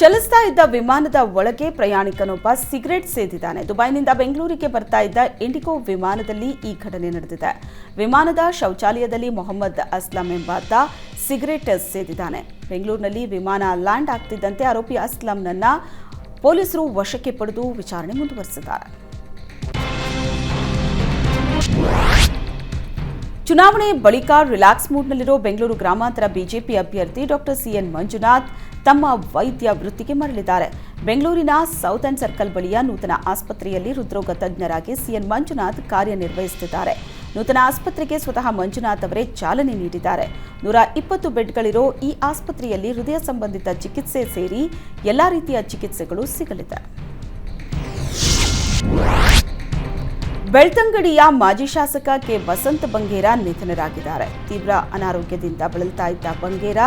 [SPEAKER 1] ಚಲಿಸ್ತಾ ಇದ್ದ ವಿಮಾನದ ಒಳಗೆ ಪ್ರಯಾಣಿಕನೊಬ್ಬ ಸಿಗರೆಟ್ ಸೇದಿದ್ದಾನೆ. ದುಬೈನಿಂದ ಬೆಂಗಳೂರಿಗೆ ಬರ್ತಾ ಇದ್ದ ಇಂಡಿಗೋ ವಿಮಾನದಲ್ಲಿ ಈ ಘಟನೆ ನಡೆದಿದೆ. ವಿಮಾನದ ಶೌಚಾಲಯದಲ್ಲಿ ಮೊಹಮ್ಮದ್ ಅಸ್ಲಂ ಎಂಬಾತ ಸಿಗರೆಟ್ ಸೇದಿದ್ದಾನೆ. ಬೆಂಗಳೂರಿನಲ್ಲಿ ವಿಮಾನ ಲ್ಯಾಂಡ್ ಆಗ್ತಿದ್ದಂತೆ ಆರೋಪಿ ಅಸ್ಲಂನನ್ನ ಪೊಲೀಸರು ವಶಕ್ಕೆ ಪಡೆದು ವಿಚಾರಣೆ ಮುಂದುವರೆಸಿದ್ದಾರೆ. ಚುನಾವಣೆ ಬಳಿಕ ರಿಲ್ಯಾಕ್ಸ್ ಮೂಡ್ನಲ್ಲಿರೋ ಬೆಂಗಳೂರು ಗ್ರಾಮಾಂತರ ಬಿಜೆಪಿ ಅಭ್ಯರ್ಥಿ ಡಾಕ್ಟರ್ ಸಿಎನ್ ಮಂಜುನಾಥ್ ತಮ್ಮ ವೈದ್ಯ ವೃತ್ತಿಗೆ ಮರಳಿದ್ದಾರೆ. ಬೆಂಗಳೂರಿನ ಸೌತ್ ಅಂಡ್ ಸರ್ಕಲ್ ಬಳಿಯ ನೂತನ ಆಸ್ಪತ್ರೆಯಲ್ಲಿ ಹೃದ್ರೋಗ ತಜ್ಞರಾಗಿ ಸಿಎನ್ ಮಂಜುನಾಥ್ ಕಾರ್ಯನಿರ್ವಹಿಸುತ್ತಿದ್ದಾರೆ. ನೂತನ ಆಸ್ಪತ್ರೆಗೆ ಸ್ವತಃ ಮಂಜುನಾಥ್ ಅವರೇ ಚಾಲನೆ ನೀಡಿದ್ದಾರೆ. ನೂರ ಇಪ್ಪತ್ತು ಬೆಡ್ಗಳಿರೋ ಈ ಆಸ್ಪತ್ರೆಯಲ್ಲಿ ಹೃದಯ ಸಂಬಂಧಿತ ಚಿಕಿತ್ಸೆ ಸೇರಿ ಎಲ್ಲಾ ರೀತಿಯ ಚಿಕಿತ್ಸೆಗಳು ಸಿಗಲಿದೆ. ಬೆಳ್ತಂಗಡಿಯ ಮಾಜಿ ಶಾಸಕ ಕೆ. ವಸಂತ ಬಂಗೇರ ನಿಧನರಾಗಿದ್ದಾರೆ. ತೀವ್ರ ಅನಾರೋಗ್ಯದಿಂದ ಬಳಲ್ತಾ ಇದ್ದ ಬಂಗೇರ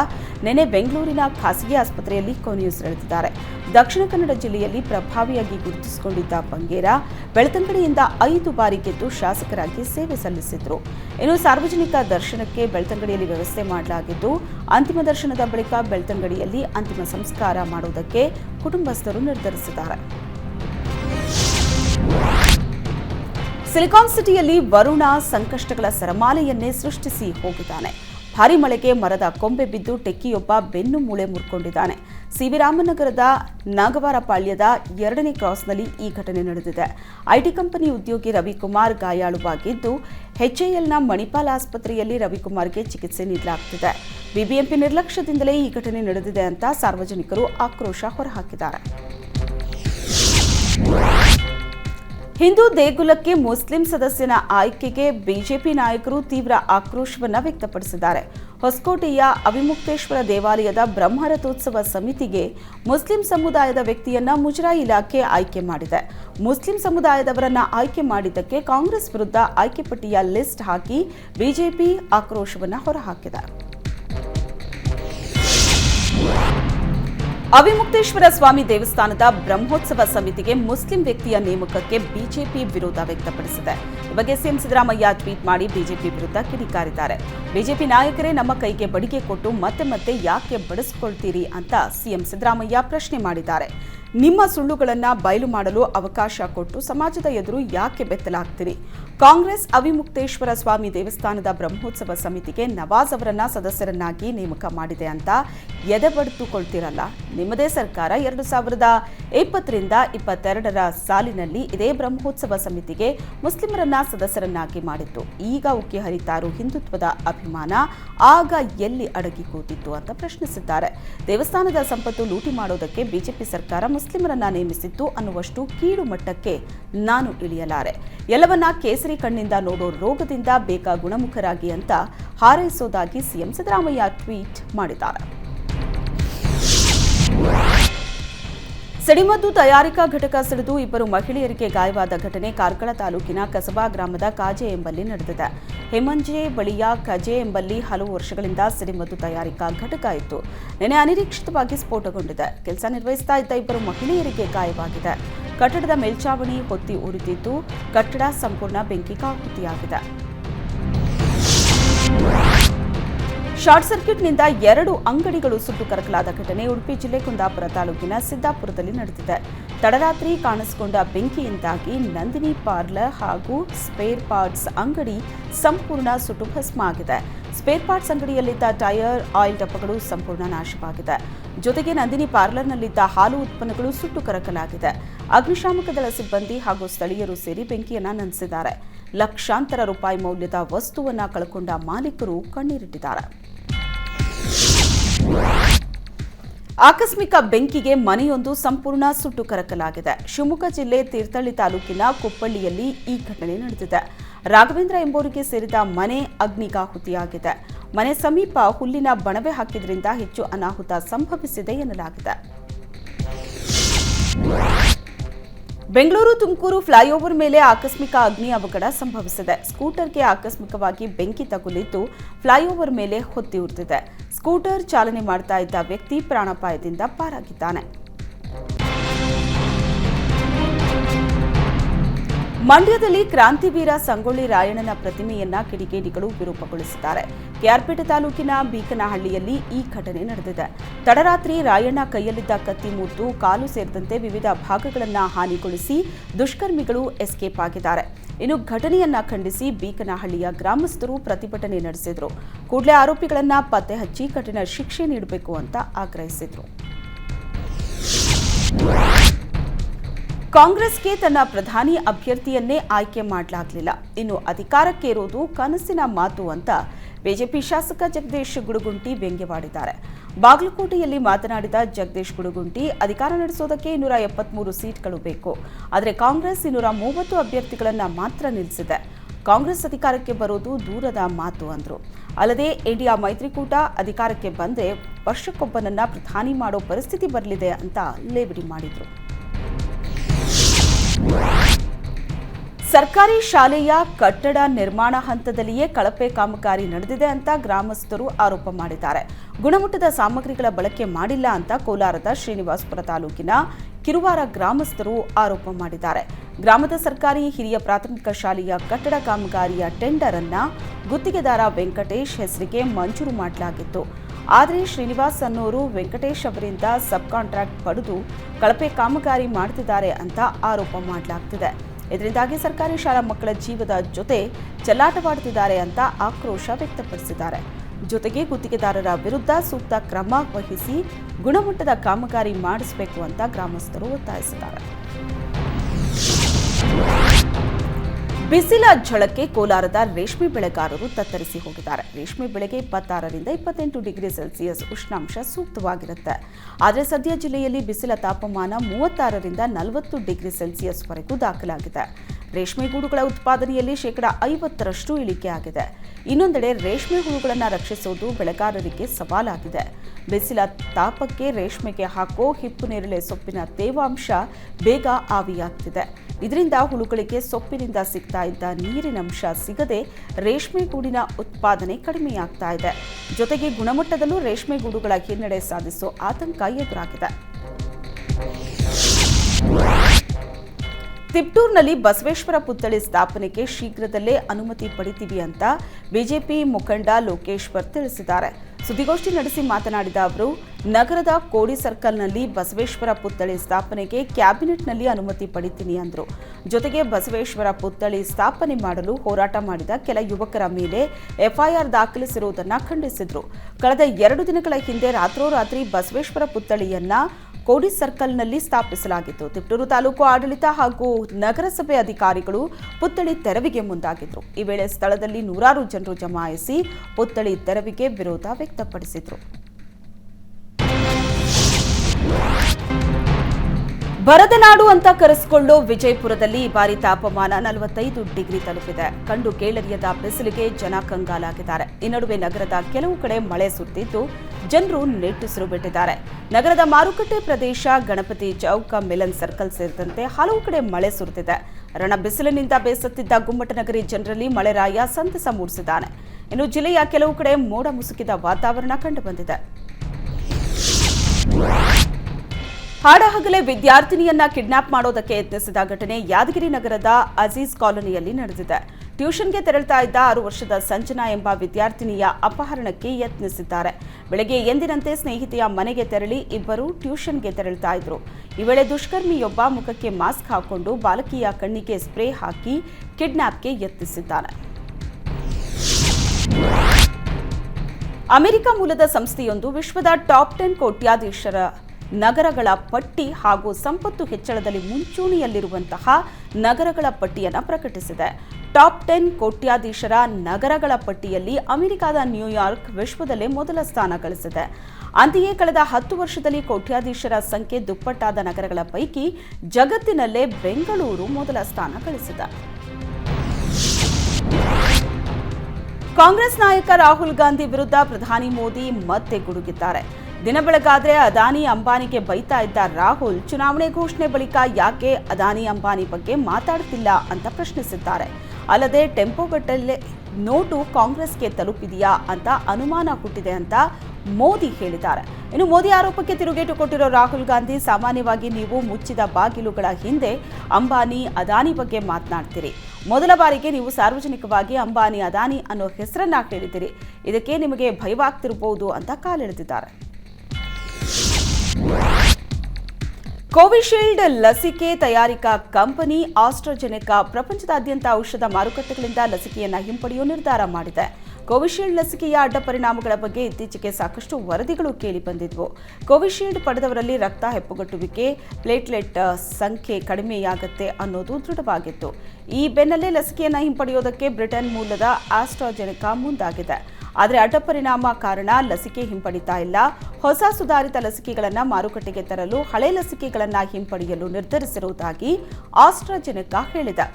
[SPEAKER 1] ನಿನ್ನೆ ಬೆಂಗಳೂರಿನ ಖಾಸಗಿ ಆಸ್ಪತ್ರೆಯಲ್ಲಿ ಕೊನೆಯುಸಿರೆಳೆದಿದ್ದಾರೆ. ದಕ್ಷಿಣ ಕನ್ನಡ ಜಿಲ್ಲೆಯಲ್ಲಿ ಪ್ರಭಾವಿಯಾಗಿ ಗುರುತಿಸಿಕೊಂಡಿದ್ದ ಬಂಗೇರ ಬೆಳ್ತಂಗಡಿಯಿಂದ ಐದು ಬಾರಿ ಗೆದ್ದು ಶಾಸಕರಾಗಿ ಸೇವೆ ಸಲ್ಲಿಸಿದ್ರು. ಇನ್ನು ಸಾರ್ವಜನಿಕ ದರ್ಶನಕ್ಕೆ ಬೆಳ್ತಂಗಡಿಯಲ್ಲಿ ವ್ಯವಸ್ಥೆ ಮಾಡಲಾಗಿದ್ದು, ಅಂತಿಮ ದರ್ಶನದ ಬಳಿಕ ಬೆಳ್ತಂಗಡಿಯಲ್ಲಿ ಅಂತಿಮ ಸಂಸ್ಕಾರ ಮಾಡುವುದಕ್ಕೆ ಕುಟುಂಬಸ್ಥರು ನಿರ್ಧರಿಸಿದ್ದಾರೆ. ಸಿಲಿಕಾನ್ ಸಿಟಿಯಲ್ಲಿ ವರುಣ ಸಂಕಷ್ಟಗಳ ಸರಮಾಲೆಯನ್ನೇ ಸೃಷ್ಟಿಸಿ ಹೋಗಿದ್ದಾನೆ. ಭಾರಿ ಮಳೆಗೆ ಮರದ ಕೊಂಬೆ ಬಿದ್ದು ಟೆಕ್ಕಿಯೊಬ್ಬ ಬೆನ್ನು ಮೂಳೆ ಮುರ್ಕೊಂಡಿದ್ದಾನೆ. ಸಿವಿರಾಮನಗರದ ನಾಗವಾರಪಾಳ್ಯದ ಎರಡನೇ ಕ್ರಾಸ್ನಲ್ಲಿ ಈ ಘಟನೆ ನಡೆದಿದೆ. ಐಟಿ ಕಂಪನಿ ಉದ್ಯೋಗಿ ರವಿಕುಮಾರ್ ಗಾಯಾಳುವಾಗಿದ್ದು, ಎಚ್ಎಎಲ್ನ ಮಣಿಪಾಲ್ ಆಸ್ಪತ್ರೆಯಲ್ಲಿ ರವಿಕುಮಾರ್ಗೆ ಚಿಕಿತ್ಸೆ ನೀಡಲಾಗುತ್ತಿದೆ ಬಿಬಿಎಂಪಿ ನಿರ್ಲಕ್ಷ್ಯದಿಂದಲೇ ಈ ಘಟನೆ ನಡೆದಿದೆ ಅಂತ ಸಾರ್ವಜನಿಕರು ಆಕ್ರೋಶ ಹೊರಹಾಕಿದ್ದಾರೆ. ಹಿಂದೂ ದೇಗುಲಕ್ಕೆ ಮುಸ್ಲಿಂ ಸದಸ್ಯನ ಆಯ್ಕೆಗೆ ಬಿಜೆಪಿ ನಾಯಕರು ತೀವ್ರ ಆಕ್ರೋಶವನ್ನು ವ್ಯಕ್ತಪಡಿಸಿದ್ದಾರೆ. ಹೊಸಕೋಟೆಯ ಅವಿಮುಕ್ತೇಶ್ವರ ದೇವಾಲಯದ ಬ್ರಹ್ಮರಥೋತ್ಸವ ಸಮಿತಿಗೆ ಮುಸ್ಲಿಂ ಸಮುದಾಯದ ವ್ಯಕ್ತಿಯನ್ನ ಮುಜರಾಯಿ ಇಲಾಖೆ ಆಯ್ಕೆ ಮಾಡಿದೆ. ಮುಸ್ಲಿಂ ಸಮುದಾಯದವರನ್ನ ಆಯ್ಕೆ ಮಾಡಿದ್ದಕ್ಕೆ ಕಾಂಗ್ರೆಸ್ ವಿರುದ್ಧ ಆಯ್ಕೆ ಪಟ್ಟಿಯ ಲಿಸ್ಟ್ ಹಾಕಿ ಬಿಜೆಪಿ ಆಕ್ರೋಶವನ್ನು ಹೊರಹಾಕಿದೆ. ಅವಿಮುಕ್ತೇಶ್ವರ ಸ್ವಾಮಿ ದೇವಸ್ಥಾನದ ಬ್ರಹ್ಮೋತ್ಸವ ಸಮಿತಿಗೆ ಮುಸ್ಲಿಂ ವ್ಯಕ್ತಿಯ ನೇಮಕಕ್ಕೆ ಬಿಜೆಪಿ ವಿರೋಧ ವ್ಯಕ್ತಪಡಿಸಿದೆ. ಈ ಬಗ್ಗೆ ಸಿಎಂ ಸಿದ್ದರಾಮಯ್ಯ ಟ್ವೀಟ್ ಮಾಡಿ ಬಿಜೆಪಿ ವಿರುದ್ಧ ಕಿಡಿಕಾರಿದ್ದಾರೆ. ಬಿಜೆಪಿ ನಾಯಕರೇ ನಮ್ಮ ಕೈಗೆ ಬಡಿಗೆ ಕೊಟ್ಟು ಮತ್ತೆ ಮತ್ತೆ ಯಾಕೆ ಬಡಿಸ್ಕೊಳ್ತೀರಿ ಅಂತ ಸಿಎಂ ಸಿದ್ದರಾಮಯ್ಯ ಪ್ರಶ್ನೆ ಮಾಡಿದ್ದಾರೆ. ನಿಮ್ಮ ಸುಳ್ಳುಗಳನ್ನು ಬಯಲು ಮಾಡಲು ಅವಕಾಶ ಕೊಟ್ಟು ಸಮಾಜದ ಎದುರು ಯಾಕೆ ಬೆತ್ತಲಾಗ್ತೀರಿ? ಕಾಂಗ್ರೆಸ್ ಅವಿಮುಕ್ತೇಶ್ವರ ಸ್ವಾಮಿ ದೇವಸ್ಥಾನದ ಬ್ರಹ್ಮೋತ್ಸವ ಸಮಿತಿಗೆ ನವಾಜ್ ಅವರನ್ನ ಸದಸ್ಯರನ್ನಾಗಿ ನೇಮಕ ಮಾಡಿದೆ ಅಂತ ಎದೆಬಡಿದುಕೊಳ್ತಿರಲ್ಲ ನಿಮ್ಮದೇ ಸರ್ಕಾರ ಎರಡು ಸಾವಿರದ ಇಪ್ಪತ್ತರಿಂದ ಇಪ್ಪತ್ತೆರಡರ ಸಾಲಿನಲ್ಲಿ ಇದೇ ಬ್ರಹ್ಮೋತ್ಸವ ಸಮಿತಿಗೆ ಮುಸ್ಲಿಮರನ್ನ ಸದಸ್ಯರನ್ನಾಗಿ ಮಾಡಿತ್ತು. ಈಗ ಉಕ್ಕಿ ಹರಿತಾರು ಹಿಂದುತ್ವದ ಅಭಿಮಾನ ಆಗ ಎಲ್ಲಿ ಅಡಗಿ ಕೂತಿತ್ತು ಅಂತ ಪ್ರಶ್ನಿಸಿದ್ದಾರೆ. ದೇವಸ್ಥಾನದ ಸಂಪತ್ತು ಲೂಟಿ ಮಾಡೋದಕ್ಕೆ ಬಿಜೆಪಿ ಸರ್ಕಾರ ಮುಸ್ಲಿಮರನ್ನ ನೇಮಿಸಿತ್ತು ಅನ್ನುವಷ್ಟು ಕೀಳು ಮಟ್ಟಕ್ಕೆ ನಾನು ಇಳಿಯಲಾರೆ. ಎಲ್ಲವನ್ನ ಕೇಸರಿ ಕಣ್ಣಿಂದ ನೋಡೋ ರೋಗದಿಂದ ಬೇಗ ಗುಣಮುಖರಾಗಿ ಅಂತ ಹಾರೈಸೋದಾಗಿ ಸಿಎಂ ಸಿದ್ದರಾಮಯ್ಯ ಟ್ವೀಟ್ ಮಾಡಿದ್ದಾರೆ. ಸಿಡಿಮದ್ದು ತಯಾರಿಕಾ ಘಟಕ ಸಿಡಿದು ಇಬ್ಬರು ಮಹಿಳೆಯರಿಗೆ ಗಾಯವಾದ ಘಟನೆ ಕಾರ್ಕಳ ತಾಲೂಕಿನ ಕಸಬಾ ಗ್ರಾಮದ ಕಾಜೆ ಎಂಬಲ್ಲಿ ನಡೆದಿದೆ. ಹೇಮಂಜೆ ಬಳಿಯ ಕಜೆ ಎಂಬಲ್ಲಿ ಹಲವು ವರ್ಷಗಳಿಂದ ಸಿಡಿಮದ್ದು ತಯಾರಿಕಾ ಘಟಕ ಇತ್ತು. ನಿನ್ನೆ ಅನಿರೀಕ್ಷಿತವಾಗಿ ಸ್ಫೋಟಗೊಂಡಿದೆ. ಕೆಲಸ ನಿರ್ವಹಿಸ್ತಾ ಇದ್ದ ಇಬ್ಬರು ಮಹಿಳೆಯರಿಗೆ ಗಾಯವಾಗಿದೆ. ಕಟ್ಟಡದ ಮೇಲ್ಚಾವಣಿ ಹೊತ್ತಿ ಉರಿದಿದ್ದು ಕಟ್ಟಡ ಸಂಪೂರ್ಣ ಬೆಂಕಿ ಕಾಹುತಿಯಾಗಿದೆ ಶಾರ್ಟ್ ಸರ್ಕ್ಯೂಟ್ನಿಂದ ಎರಡು ಅಂಗಡಿಗಳು ಸುಟ್ಟು ಕರಕಲಾದ ಘಟನೆ ಉಡುಪಿ ಜಿಲ್ಲೆ ಕುಂದಾಪುರ ತಾಲೂಕಿನ ಸಿದ್ದಾಪುರದಲ್ಲಿ ನಡೆದಿದೆ. ತಡರಾತ್ರಿ ಕಾಣಿಸಿಕೊಂಡ ಬೆಂಕಿಯಿಂದಾಗಿ ನಂದಿನಿ ಪಾರ್ಲರ್ ಹಾಗೂ ಸ್ಪೇರ್ ಪಾರ್ಟ್ಸ್ ಅಂಗಡಿ ಸಂಪೂರ್ಣ ಸುಟ್ಟು ಭಸ್ಮ ಆಗಿದೆ. ಸ್ಪೇರ್ ಪಾರ್ಟ್ಸ್ ಅಂಗಡಿಯಲ್ಲಿದ್ದ ಟೈರ್, ಆಯಿಲ್ ಡಬ್ಬಗಳು ಸಂಪೂರ್ಣ ನಾಶವಾಗಿದೆ. ಜೊತೆಗೆ ನಂದಿನಿ ಪಾರ್ಲರ್ನಲ್ಲಿದ್ದ ಹಾಲು ಉತ್ಪನ್ನಗಳು ಸುಟ್ಟು ಕರಕಲಾಗಿದೆ. ಅಗ್ನಿಶಾಮಕ ದಳ ಸಿಬ್ಬಂದಿ ಹಾಗೂ ಸ್ಥಳೀಯರು ಸೇರಿ ಬೆಂಕಿಯನ್ನು ನಂದಿಸಿದ್ದಾರೆ. ಲಕ್ಷಾಂತರ ರೂಪಾಯಿ ಮೌಲ್ಯದ ವಸ್ತುವನ್ನು ಕಳ್ಕೊಂಡ ಮಾಲೀಕರು ಕಣ್ಣೀರಿಟ್ಟಿದ್ದಾರೆ. ಆಕಸ್ಮಿಕ ಬೆಂಕಿಗೆ ಮನೆಯೊಂದು ಸಂಪೂರ್ಣ ಸುಟ್ಟು ಕರಕಲಾಗಿದೆ. ಶಿವಮೊಗ್ಗ ಜಿಲ್ಲೆ ತೀರ್ಥಹಳ್ಳಿ ತಾಲೂಕಿನ ಕುಪ್ಪಳ್ಳಿಯಲ್ಲಿ ಈ ಘಟನೆ ನಡೆದಿದೆ. ರಾಘವೇಂದ್ರ ಎಂಬುವರಿಗೆ ಸೇರಿದ ಮನೆ ಅಗ್ನಿಗಾಹುತಿಯಾಗಿದೆ. ಮನೆ ಸಮೀಪ ಹುಲ್ಲಿನ ಬಣವೆ ಹಾಕಿದ್ರಿಂದ ಹೆಚ್ಚು ಅನಾಹುತ ಸಂಭವಿಸಿದೆ ಎನ್ನಲಾಗಿದೆ. ಬೆಂಗಳೂರು ತುಮಕೂರು ಫ್ಲೈಓವರ್ ಮೇಲೆ ಆಕಸ್ಮಿಕ ಅಗ್ನಿ ಅವಘಡ ಸಂಭವಿಸಿದೆ. ಸ್ಕೂಟರ್ಗೆ ಆಕಸ್ಮಿಕವಾಗಿ ಬೆಂಕಿ ತಗುಲಿದ್ದು ಫ್ಲೈಓವರ್ ಮೇಲೆ ಹೊತ್ತಿ ಉರಿದಿದೆ. ಸ್ಕೂಟರ್ ಚಾಲನೆ ಮಾಡ್ತಾ ಇದ್ದ ವ್ಯಕ್ತಿ ಪ್ರಾಣಾಪಾಯದಿಂದ ಪಾರಾಗಿದ್ದಾನೆ. ಮಂಡ್ಯದಲ್ಲಿ ಕ್ರಾಂತಿವೀರ ಸಂಗೊಳ್ಳಿ ರಾಯಣ್ಣನ ಪ್ರತಿಮೆಯನ್ನ ಕಿಡಿಗೇಡಿಗಳು ವಿರೂಪಗೊಳಿಸಿದ್ದಾರೆ. ಕೆಆರ್ಪೇಟೆ ತಾಲೂಕಿನ ಬೀಕನಹಳ್ಳಿಯಲ್ಲಿ ಈ ಘಟನೆ ನಡೆದಿದೆ. ತಡರಾತ್ರಿ ರಾಯಣ್ಣ ಕೈಯಲ್ಲಿದ್ದ ಕತ್ತಿ ಮುರಿದು ಕಾಲು ಸೇರಿದಂತೆ ವಿವಿಧ ಭಾಗಗಳನ್ನು ಹಾನಿಗೊಳಿಸಿ ದುಷ್ಕರ್ಮಿಗಳು ಎಸ್ಕೇಪ್ ಆಗಿದ್ದಾರೆ. ಇನ್ನು ಘಟನೆಯನ್ನ ಖಂಡಿಸಿ ಬೀಕನಹಳ್ಳಿಯ ಗ್ರಾಮಸ್ಥರು ಪ್ರತಿಭಟನೆ ನಡೆಸಿದರು. ಕೂಡಲೇ ಆರೋಪಿಗಳನ್ನ ಪತ್ತೆ ಹಚ್ಚಿ ಕಠಿಣ ಶಿಕ್ಷೆ ನೀಡಬೇಕು ಅಂತ ಆಗ್ರಹಿಸಿದರು. ಕಾಂಗ್ರೆಸ್ಗೆ ತನ್ನ ಪ್ರಧಾನಿ ಅಭ್ಯರ್ಥಿಯನ್ನೇ ಆಯ್ಕೆ ಮಾಡಲಾಗಲಿಲ್ಲ. ಇನ್ನು ಅಧಿಕಾರಕ್ಕೆ ಇರೋದು ಕನಸಿನ ಮಾತು ಅಂತ ಬಿಜೆಪಿ ಶಾಸಕ ಜಗದೀಶ್ ಗುಡುಗುಂಟಿ ವ್ಯಂಗ್ಯವಾಡಿದ್ದಾರೆ. ಬಾಗಲಕೋಟೆಯಲ್ಲಿ ಮಾತನಾಡಿದ ಜಗದೀಶ್ ಗುಡುಗುಂಟಿ, ಅಧಿಕಾರ ನಡೆಸೋದಕ್ಕೆ ಇನ್ನೂರ ಎಪ್ಪತ್ಮೂರು ಸೀಟ್ಗಳು ಬೇಕು. ಆದರೆ ಕಾಂಗ್ರೆಸ್ ಇನ್ನೂರ ಮೂವತ್ತು ಅಭ್ಯರ್ಥಿಗಳನ್ನು ಮಾತ್ರ ನಿಲ್ಲಿಸಿದೆ ಕಾಂಗ್ರೆಸ್ ಅಧಿಕಾರಕ್ಕೆ ಬರೋದು ದೂರದ ಮಾತು ಅಂದರು. ಅಲ್ಲದೆ ಇಂಡಿಯಾ ಮೈತ್ರಿಕೂಟ ಅಧಿಕಾರಕ್ಕೆ ಬಂದರೆ ವರ್ಷಕ್ಕೊಬ್ಬನನ್ನು ಪ್ರಧಾನಿ ಮಾಡೋ ಪರಿಸ್ಥಿತಿ ಬರಲಿದೆ ಅಂತ ಲೇವಡಿ ಮಾಡಿದರು. ಸರ್ಕಾರಿ ಶಾಲೆಯ ಕಟ್ಟಡ ನಿರ್ಮಾಣ ಹಂತದಲ್ಲಿಯೇ ಕಳಪೆ ಕಾಮಗಾರಿ ನಡೆದಿದೆ ಅಂತ ಗ್ರಾಮಸ್ಥರು ಆರೋಪ ಮಾಡಿದ್ದಾರೆ. ಗುಣಮಟ್ಟದ ಸಾಮಗ್ರಿಗಳ ಬಳಕೆ ಮಾಡಿಲ್ಲ ಅಂತ ಕೋಲಾರದ ಶ್ರೀನಿವಾಸಪುರ ತಾಲೂಕಿನ ಕಿರುವಾರ ಗ್ರಾಮಸ್ಥರು ಆರೋಪ ಮಾಡಿದ್ದಾರೆ. ಗ್ರಾಮದ ಸರ್ಕಾರಿ ಹಿರಿಯ ಪ್ರಾಥಮಿಕ ಶಾಲೆಯ ಕಟ್ಟಡ ಕಾಮಗಾರಿಯ ಟೆಂಡರ್ ಅನ್ನ ಗುತ್ತಿಗೆದಾರ ವೆಂಕಟೇಶ್ ಹೆಸರಿಗೆ ಮಂಜೂರು ಮಾಡಲಾಗಿತ್ತು. ಆದರೆ ಶ್ರೀನಿವಾಸ್ ಅನ್ನೋರು ವೆಂಕಟೇಶ್ ಅವರಿಂದ ಸಬ್ ಕಾಂಟ್ರಾಕ್ಟ್ ಪಡೆದು ಕಳಪೆ ಕಾಮಗಾರಿ ಮಾಡ್ತಿದ್ದಾರೆ ಅಂತ ಆರೋಪ ಮಾಡಲಾಗ್ತಿದೆ. ಇದರಿಂದಾಗಿ ಸರ್ಕಾರಿ ಶಾಲಾ ಮಕ್ಕಳ ಜೀವದ ಜೊತೆ ಚೆಲ್ಲಾಟವಾಡುತ್ತಿದ್ದಾರೆ ಅಂತ ಆಕ್ರೋಶ ವ್ಯಕ್ತಪಡಿಸಿದ್ದಾರೆ. ಜೊತೆಗೆ ಗುತ್ತಿಗೆದಾರರ ವಿರುದ್ಧ ಸೂಕ್ತ ಕ್ರಮ ವಹಿಸಿ ಗುಣಮಟ್ಟದ ಕಾಮಗಾರಿ ಮಾಡಿಸಬೇಕು ಅಂತ ಗ್ರಾಮಸ್ಥರು ಒತ್ತಾಯಿಸಿದ್ದಾರೆ. ಬಿಸಿಲ ಝಳಕ್ಕೆ ಕೋಲಾರದ ರೇಷ್ಮೆ ಬೆಳೆಗಾರರು ತತ್ತರಿಸಿ ಹೋಗಿದ್ದಾರೆ. ರೇಷ್ಮೆ ಬೆಳೆಗೆ ಇಪ್ಪತ್ತಾರರಿಂದ ಇಪ್ಪತ್ತೆಂಟು ಡಿಗ್ರಿ ಸೆಲ್ಸಿಯಸ್ ಉಷ್ಣಾಂಶ ಸೂಕ್ತವಾಗಿರುತ್ತೆ. ಆದರೆ ಸದ್ಯ ಜಿಲ್ಲೆಯಲ್ಲಿ ಬಿಸಿಲ ತಾಪಮಾನ ಮೂವತ್ತಾರರಿಂದ ನಲವತ್ತು ಡಿಗ್ರಿ ಸೆಲ್ಸಿಯಸ್ ವರೆಗೂ ದಾಖಲಾಗಿದೆ. ರೇಷ್ಮೆ ಗೂಡುಗಳ ಉತ್ಪಾದನೆಯಲ್ಲಿ ಶೇಕಡ ಐವತ್ತರಷ್ಟು ಇಳಿಕೆ ಆಗಿದೆ. ಇನ್ನೊಂದೆಡೆ ರೇಷ್ಮೆ ಹುಳುಗಳನ್ನು ರಕ್ಷಿಸುವುದು ಬೆಳೆಗಾರರಿಗೆ ಸವಾಲಾಗಿದೆ. ಬಿಸಿಲ ತಾಪಕ್ಕೆ ರೇಷ್ಮೆಗೆ ಹಾಕೋ ಹಿಪ್ಪು ನೇರಳೆ ಸೊಪ್ಪಿನ ತೇವಾಂಶ ಬೇಗ ಆವಿಯಾಗ್ತಿದೆ. ಇದರಿಂದ ಹುಳುಗಳಿಗೆ ಸೊಪ್ಪಿನಿಂದ ಸಿಗ್ತಾ ಇದ್ದ ನೀರಿನಂಶ ಸಿಗದೆ ರೇಷ್ಮೆ ಗೂಡಿನ ಉತ್ಪಾದನೆ ಕಡಿಮೆಯಾಗ್ತಾ ಇದೆ. ಜೊತೆಗೆ ಗುಣಮಟ್ಟದಲ್ಲೂ ರೇಷ್ಮೆ ಗೂಡುಗಳ ಹಿನ್ನಡೆ ಸಾಧಿಸೋ ಆತಂಕ ಎದುರಾಗಿದೆ. ತಿಪ್ಟೂರಿನಲ್ಲಿ ಬಸವೇಶ್ವರ ಪುತ್ಥಳಿ ಸ್ಥಾಪನೆಗೆ ಶೀಘ್ರದಲ್ಲೇ ಅನುಮತಿ ಪಡಿತೀವಿ ಅಂತ ಬಿಜೆಪಿ ಮುಖಂಡ ಲೋಕೇಶ್ವರ್ ತಿಳಿಸಿದ್ದಾರೆ. ಸುದ್ದಿಗೋಷ್ಠಿ ನಡೆಸಿ ಮಾತನಾಡಿದ ಅವರು ನಗರದ ಕೋಡಿ ಸರ್ಕಲ್ನಲ್ಲಿ ಬಸವೇಶ್ವರ ಪುತ್ಥಳಿ ಸ್ಥಾಪನೆಗೆ ಕ್ಯಾಬಿನೆಟ್ನಲ್ಲಿ ಅನುಮತಿ ಪಡಿತೀನಿ ಅಂದರು. ಜೊತೆಗೆ ಬಸವೇಶ್ವರ ಪುತ್ಥಳಿ ಸ್ಥಾಪನೆ ಮಾಡಲು ಹೋರಾಟ ಮಾಡಿದ ಕೆಲ ಯುವಕರ ಮೇಲೆ ಎಫ್ಐಆರ್ ದಾಖಲಿಸಿರುವುದನ್ನು ಖಂಡಿಸಿದರು. ಕಳೆದ ಎರಡು ದಿನಗಳ ಹಿಂದೆ ರಾತ್ರೋರಾತ್ರಿ ಬಸವೇಶ್ವರ ಪುತ್ಥಳಿಯನ್ನ ಕೋಡಿ ಸರ್ಕಲ್ನಲ್ಲಿ ಸ್ಥಾಪಿಸಲಾಗಿತ್ತು. ತಿಪ್ಟೂರು ತಾಲೂಕು ಆಡಳಿತ ಹಾಗೂ ನಗರಸಭೆ ಅಧಿಕಾರಿಗಳು ಪುತ್ಥಳಿ ತೆರವಿಗೆ ಮುಂದಾಗಿದ್ರು. ಈ ವೇಳೆ ಸ್ಥಳದಲ್ಲಿ ನೂರಾರು ಜನರು ಜಮಾಯಿಸಿ ಪುತ್ಥಳಿ ತೆರವಿಗೆ ವಿರೋಧ ವ್ಯಕ್ತಪಡಿಸಿದ್ರು. ಬರದ ನಾಡು ಅಂತ ಕರೆಸಿಕೊಳ್ಳೋ ವಿಜಯಪುರದಲ್ಲಿ ಈ ಬಾರಿ ತಾಪಮಾನ ನಲವತ್ತೈದು ಡಿಗ್ರಿ ತಲುಪಿದೆ. ಕಂಡು ಕೇಳರಿಯದ ಬಿಸಿಲಿಗೆ ಜನ ಕಂಗಾಲಾಗಿದ್ದಾರೆ. ಈ ನಡುವೆ ನಗರದ ಕೆಲವು ಕಡೆ ಮಳೆ ಸುರಿದಿದ್ದು ಜನರು ನೆಟ್ಟುಸಿರು ಬಿಟ್ಟಿದ್ದಾರೆ. ನಗರದ ಮಾರುಕಟ್ಟೆ ಪ್ರದೇಶ ಗಣಪತಿ ಚೌಕ, ಮಿಲನ್ ಸರ್ಕಲ್ ಸೇರಿದಂತೆ ಹಲವು ಕಡೆ ಮಳೆ ಸುರಿದಿದೆ. ರಣ ಬಿಸಿಲಿನಿಂದ ಬೇಸತ್ತಿದ್ದ ಗುಮ್ಮಟನಗರಿ ಜನರಲ್ಲಿ ಮಳೆರಾಯ ಸಂತಸ ಮೂಡಿಸಿದ್ದಾನೆ. ಇನ್ನು ಜಿಲ್ಲೆಯ ಕೆಲವು ಕಡೆ ಮೋಡ ಮುಸುಕಿದ ವಾತಾವರಣ ಕಂಡುಬಂದಿದೆ. ಹಾಡಹಗಲೇ ವಿದ್ಯಾರ್ಥಿನಿಯನ್ನ ಕಿಡ್ನಾಪ್ ಮಾಡೋದಕ್ಕೆ ಯತ್ನಿಸಿದ ಘಟನೆ ಯಾದಗಿರಿ ನಗರದ ಅಜೀಜ್ ಕಾಲೋನಿಯಲ್ಲಿ ನಡೆದಿದೆ. ಟ್ಯೂಷನ್ಗೆ ತೆರಳ್ತಾ ಇದ್ದ ಆರು ವರ್ಷದ ಸಂಜನಾ ಎಂಬ ವಿದ್ಯಾರ್ಥಿನಿಯ ಅಪಹರಣಕ್ಕೆ ಯತ್ನಿಸಿದ್ದಾರೆ. ಬೆಳಗ್ಗೆ ಎಂದಿನಂತೆ ಸ್ನೇಹಿತೆಯ ಮನೆಗೆ ತೆರಳಿ ಇಬ್ಬರು ಟ್ಯೂಷನ್ಗೆ ತೆರಳುತ್ತಾ ಇದ್ರು. ಈ ವೇಳೆ ದುಷ್ಕರ್ಮಿಯೊಬ್ಬ ಮುಖಕ್ಕೆ ಮಾಸ್ಕ್ ಹಾಕೊಂಡು ಬಾಲಕಿಯ ಕಣ್ಣಿಗೆ ಸ್ಪ್ರೇ ಹಾಕಿ ಕಿಡ್ನಾಪ್ಗೆ ಯತ್ನಿಸಿದ್ದಾನೆ. ಅಮೆರಿಕ ಮೂಲದ ಸಂಸ್ಥೆಯೊಂದು ವಿಶ್ವದ ಟಾಪ್ ಟೆನ್ ಕೋಟ್ಯಾಧೀಶರ ನಗರಗಳ ಪಟ್ಟಿ ಹಾಗೂ ಸಂಪತ್ತು ಹೆಚ್ಚಳದಲ್ಲಿ ಮುಂಚೂಣಿಯಲ್ಲಿರುವಂತಹ ನಗರಗಳ ಪಟ್ಟಿಯನ್ನು ಪ್ರಕಟಿಸಿದೆ. ಟಾಪ್ ಟೆನ್ ಕೋಟ್ಯಾಧೀಶರ ನಗರಗಳ ಪಟ್ಟಿಯಲ್ಲಿ ಅಮೆರಿಕದ ನ್ಯೂಯಾರ್ಕ್ ವಿಶ್ವದಲ್ಲೇ ಮೊದಲ ಸ್ಥಾನ ಗಳಿಸಿದೆ. ಅಂತೆಯೇ ಕಳೆದ ಹತ್ತು ವರ್ಷದಲ್ಲಿ ಕೋಟ್ಯಾಧೀಶರ ಸಂಖ್ಯೆ ದುಪ್ಪಟ್ಟಾದ ನಗರಗಳ ಪೈಕಿ ಜಗತ್ತಿನಲ್ಲೇ ಬೆಂಗಳೂರು ಮೊದಲ ಸ್ಥಾನ ಗಳಿಸಿದೆ. ಕಾಂಗ್ರೆಸ್ ನಾಯಕ ರಾಹುಲ್ ಗಾಂಧಿ ವಿರುದ್ಧ ಪ್ರಧಾನಿ ಮೋದಿ ಮತ್ತೆ ಗುಡುಗಿದ್ದಾರೆ. ದಿನ ಬೆಳಗಾದ್ರೆ ಅದಾನಿ ಅಂಬಾನಿಗೆ ಬೈತಾ ಇದ್ದ ರಾಹುಲ್ ಚುನಾವಣೆ ಘೋಷಣೆ ಬಳಿಕ ಯಾಕೆ ಅದಾನಿ ಅಂಬಾನಿ ಬಗ್ಗೆ ಮಾತಾಡ್ತಿಲ್ಲ ಅಂತ ಪ್ರಶ್ನಿಸಿದ್ದಾರೆ. ಅಲ್ಲದೆ ಟೆಂಪೋಗಟ್ಟಲೆ ನೋಟು ಕಾಂಗ್ರೆಸ್ಗೆ ತಲುಪಿದೆಯಾ ಅಂತ ಅನುಮಾನ ಹುಟ್ಟಿದೆ ಅಂತ ಮೋದಿ ಹೇಳಿದ್ದಾರೆ. ಇನ್ನು ಮೋದಿ ಆರೋಪಕ್ಕೆ ತಿರುಗೇಟು ಕೊಟ್ಟಿರೋ ರಾಹುಲ್ ಗಾಂಧಿ ಸಾಮಾನ್ಯವಾಗಿ ನೀವು ಮುಚ್ಚಿದ ಬಾಗಿಲುಗಳ ಹಿಂದೆ ಅಂಬಾನಿ, ಅದಾನಿ ಬಗ್ಗೆ ಮಾತನಾಡ್ತೀರಿ. ಮೊದಲ ಬಾರಿಗೆ ನೀವು ಸಾರ್ವಜನಿಕವಾಗಿ ಅಂಬಾನಿ, ಅದಾನಿ ಅನ್ನೋ ಹೆಸರನ್ನ ಕೇಳಿದ್ದೀರಿ. ಇದಕ್ಕೆ ನಿಮಗೆ ಭಯವಾಗ್ತಿರಬಹುದು ಅಂತ ಕಾಲೆಳೆದಿದ್ದಾರೆ. ಕೋವಿಶೀಲ್ಡ್ ಲಸಿಕೆ ತಯಾರಿಕಾ ಕಂಪನಿ ಆಸ್ಟ್ರಾಜೆನೆಕಾ ಪ್ರಪಂಚದಾದ್ಯಂತ ಔಷಧ ಮಾರುಕಟ್ಟೆಗಳಿಂದ ಲಸಿಕೆಯನ್ನು ಹಿಂಪಡೆಯುವ ನಿರ್ಧಾರ ಮಾಡಿದೆ. ಕೋವಿಶೀಲ್ಡ್ ಲಸಿಕೆಯ ಅಡ್ಡ ಪರಿಣಾಮಗಳ ಬಗ್ಗೆ ಇತ್ತೀಚೆಗೆ ಸಾಕಷ್ಟು ವರದಿಗಳು ಕೇಳಿಬಂದಿದ್ವು ಕೋವಿಶೀಲ್ಡ್ ಪಡೆದವರಲ್ಲಿ ರಕ್ತ ಹೆಪ್ಪುಗಟ್ಟುವಿಕೆ, ಪ್ಲೇಟ್ಲೆಟ್ ಸಂಖ್ಯೆ ಕಡಿಮೆಯಾಗತ್ತೆ ಅನ್ನೋದು ದೃಢವಾಗಿತ್ತು. ಈ ಬೆನ್ನಲ್ಲೇ ಲಸಿಕೆಯನ್ನು ಹಿಂಪಡೆಯೋದಕ್ಕೆ ಬ್ರಿಟನ್ ಮೂಲದ ಆಸ್ಟ್ರಾಜೆನೆಕಾ ಮುಂದಾಗಿದೆ. ಆದರೆ ಅಡ್ಡ ಪರಿಣಾಮ ಕಾರಣ ಲಸಿಕೆ ಹಿಂಪಡಿತಾ ಇಲ್ಲ. ಹೊಸ ಸುಧಾರಿತ ಲಸಿಕೆಗಳನ್ನು ಮಾರುಕಟ್ಟೆಗೆ ತರಲು ಹಳೆ ಲಸಿಕೆಗಳನ್ನು ಹಿಂಪಡೆಯಲು ನಿರ್ಧರಿಸಿರುವುದಾಗಿ ಆಸ್ಟ್ರಾಜೆನೆಕಾ ಹೇಳಿದೆ.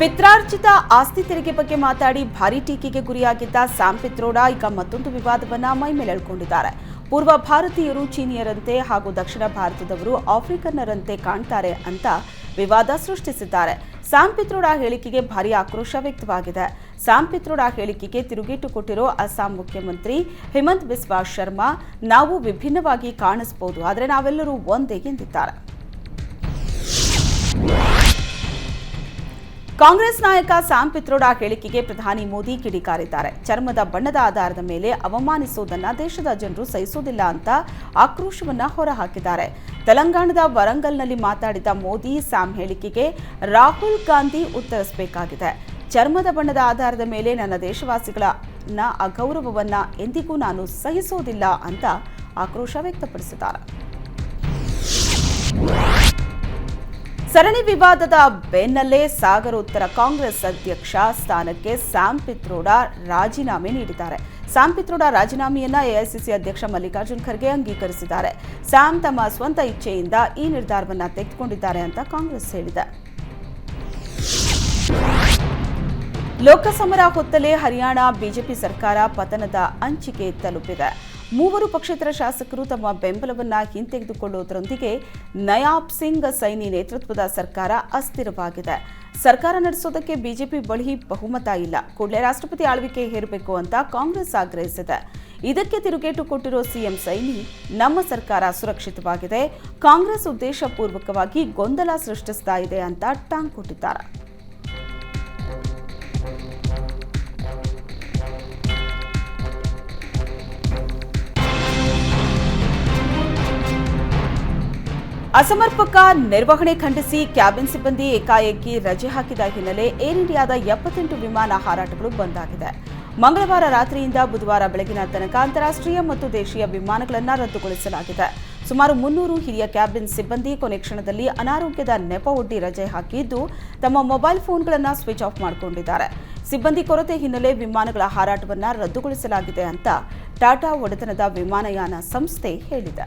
[SPEAKER 1] ಪಿತ್ರಾರ್ಜಿತ ಆಸ್ತಿ ತೆರಿಗೆ ಬಗ್ಗೆ ಮಾತಾಡಿ ಭಾರೀ ಟೀಕೆಗೆ ಗುರಿಯಾಗಿದ್ದ ಸ್ಯಾಮ್ ಪಿತ್ರೋಡಾ ಈಗ ಮತ್ತೊಂದು ವಿವಾದವನ್ನ ಮೈಮೇಲೆಳ್ಕೊಂಡಿದ್ದಾರೆ ಪೂರ್ವ ಭಾರತೀಯರು ಚೀನಿಯರಂತೆ ಹಾಗೂ ದಕ್ಷಿಣ ಭಾರತದವರು ಆಫ್ರಿಕನ್ನರಂತೆ ಕಾಣ್ತಾರೆ ಅಂತ ವಿವಾದ ಸೃಷ್ಟಿಸಿದ್ದಾರೆ. ಪಿತ್ರೋಡಾ ಹೇಳಿಕೆಗೆ ಭಾರಿ ಆಕ್ರೋಶ ವ್ಯಕ್ತವಾಗಿದೆ. ಪಿತ್ರೋಡಾ ಹೇಳಿಕೆಗೆ ತಿರುಗೇಟು ಕೊಟ್ಟಿರೋ ಅಸ್ಸಾಂ ಮುಖ್ಯಮಂತ್ರಿ ಹಿಮಂತ್ ಬಿಸ್ವಾ ಶರ್ಮಾ ನಾವು ವಿಭಿನ್ನವಾಗಿ ಕಾಣಿಸಬಹುದು ಆದರೆ ನಾವೆಲ್ಲರೂ ಒಂದೇ ಎಂದಿದ್ದಾರೆ. ಕಾಂಗ್ರೆಸ್ ನಾಯಕ ಸ್ಯಾಮ್ ಪಿತ್ರೋಡಾ ಹೇಳಿಕೆಗೆ ಪ್ರಧಾನಿ ಮೋದಿ ಕಿಡಿಕಾರಿದ್ದಾರೆ. ಚರ್ಮದ ಬಣ್ಣದ ಆಧಾರದ ಮೇಲೆ ಅವಮಾನಿಸುವುದನ್ನ ದೇಶದ ಜನರು ಸಹಿಸುವುದಿಲ್ಲ ಅಂತ ಆಕ್ರೋಶವನ್ನ ಹೊರಹಾಕಿದ್ದಾರೆ. ತೆಲಂಗಾಣದ ವರಂಗಲ್ನಲ್ಲಿ ಮಾತಾಡಿದ ಮೋದಿ ಸ್ಯಾಮ್ ಹೇಳಿಕೆಗೆ ರಾಹುಲ್ ಗಾಂಧಿ ಉತ್ತರಿಸಬೇಕಾಗಿದೆ. ಚರ್ಮದ ಬಣ್ಣದ ಆಧಾರದ ಮೇಲೆ ನನ್ನ ದೇಶವಾಸಿಗಳ ಅಗೌರವವನ್ನ ಎಂದಿಗೂ ನಾನು ಸಹಿಸೋದಿಲ್ಲ ಅಂತ ಆಕ್ರೋಶ ವ್ಯಕ್ತಪಡಿಸಿದ್ದಾರೆ. ಸರಣಿ ವಿವಾದದ ಬೆನ್ನಲ್ಲೇ ಸಾಗರ ಉತ್ತರ ಕಾಂಗ್ರೆಸ್ ಅಧ್ಯಕ್ಷ ಸ್ಥಾನಕ್ಕೆ ಸ್ಯಾಮ್ ಪಿತ್ರೋಡ ರಾಜೀನಾಮೆ ನೀಡಿದ್ದಾರೆ. ಸ್ಯಾಮ್ ಪಿತ್ರೋಡ ರಾಜೀನಾಮೆಯನ್ನ ಎಐಸಿಸಿ ಅಧ್ಯಕ್ಷ ಮಲ್ಲಿಕಾರ್ಜುನ್ ಖರ್ಗೆ ಅಂಗೀಕರಿಸಿದ್ದಾರೆ. ಸ್ಯಾಮ್ ತಮ್ಮ ಸ್ವಂತ ಇಚ್ಛೆಯಿಂದ ಈ ನಿರ್ಧಾರವನ್ನು ತೆಗೆದುಕೊಂಡಿದ್ದಾರೆ ಅಂತ ಕಾಂಗ್ರೆಸ್ ಹೇಳಿದೆ. ಲೋಕಸಮರ ಹೊತ್ತಲೇ ಹರಿಯಾಣ ಬಿಜೆಪಿ ಸರ್ಕಾರ ಪತನದ ಅಂಚಿಗೆ ತಲುಪಿದೆ. ಮೂವರು ಪಕ್ಷೇತರ ಶಾಸಕರು ತಮ್ಮ ಬೆಂಬಲವನ್ನ ಹಿಂತೆಗೆದುಕೊಳ್ಳುವುದರೊಂದಿಗೆ ನಯಾಬ್ ಸಿಂಗ್ ಸೈನಿ ನೇತೃತ್ವದ ಸರ್ಕಾರ ಅಸ್ಥಿರವಾಗಿದೆ. ಸರ್ಕಾರ ನಡೆಸೋದಕ್ಕೆ ಬಿಜೆಪಿ ಬಳಿ ಬಹುಮತ ಇಲ್ಲ. ಕೂಡಲೇ ರಾಷ್ಟ್ರಪತಿ ಆಳ್ವಿಕೆ ಹೇರಬೇಕು ಅಂತ ಕಾಂಗ್ರೆಸ್ ಆಗ್ರಹಿಸಿದೆ. ಇದಕ್ಕೆ ತಿರುಗೇಟು ಕೊಟ್ಟಿರೋ ಸಿಎಂ ಸೈನಿ, ನಮ್ಮ ಸರ್ಕಾರ ಸುರಕ್ಷಿತವಾಗಿದೆ. ಕಾಂಗ್ರೆಸ್ ಉದ್ದೇಶಪೂರ್ವಕವಾಗಿ ಗೊಂದಲ ಸೃಷ್ಟಿಸ್ತಾ ಇದೆ ಅಂತ ಟಾಂಗ್ ಕೊಟ್ಟಿದ್ದಾರೆ. ಅಸಮರ್ಪಕ ನಿರ್ವಹಣೆ ಖಂಡಿಸಿ ಕ್ಯಾಬಿನ್ ಸಿಬ್ಬಂದಿ ಏಕಾಏಕಿ ರಜೆ ಹಾಕಿದ ಹಿನ್ನೆಲೆ ಏರ್ ಇಂಡಿಯಾದ ಎಪ್ಪತ್ತೆಂಟು ವಿಮಾನ ಹಾರಾಟಗಳು ಬಂದ್ ಮಂಗಳವಾರ ರಾತ್ರಿಯಿಂದ ಬುಧವಾರ ಬೆಳಗಿನ ತನಕ ಅಂತಾರಾಷ್ಟ್ರೀಯ ಮತ್ತು ದೇಶೀಯ ವಿಮಾನಗಳನ್ನು ರದ್ದುಗೊಳಿಸಲಾಗಿದೆ. ಸುಮಾರು ಮುನ್ನೂರು ಹಿರಿಯ ಕ್ಯಾಬಿನ್ ಸಿಬ್ಬಂದಿ ಕೊನೆ ಕ್ಷಣದಲ್ಲಿ ಅನಾರೋಗ್ಯದ ನೆಪ ಒಡ್ಡಿ ರಜೆ ಹಾಕಿದ್ದು ತಮ್ಮ ಮೊಬೈಲ್ ಫೋನ್ಗಳನ್ನು ಸ್ವಿಚ್ ಆಫ್ ಮಾಡಿಕೊಂಡಿದ್ದಾರೆ. ಸಿಬ್ಬಂದಿ ಕೊರತೆ ಹಿನ್ನೆಲೆ ವಿಮಾನಗಳ ಹಾರಾಟವನ್ನು ರದ್ದುಗೊಳಿಸಲಾಗಿದೆ ಅಂತ ಟಾಟಾ ಒಡೆತನದ ವಿಮಾನಯಾನ ಸಂಸ್ಥೆ ಹೇಳಿದೆ.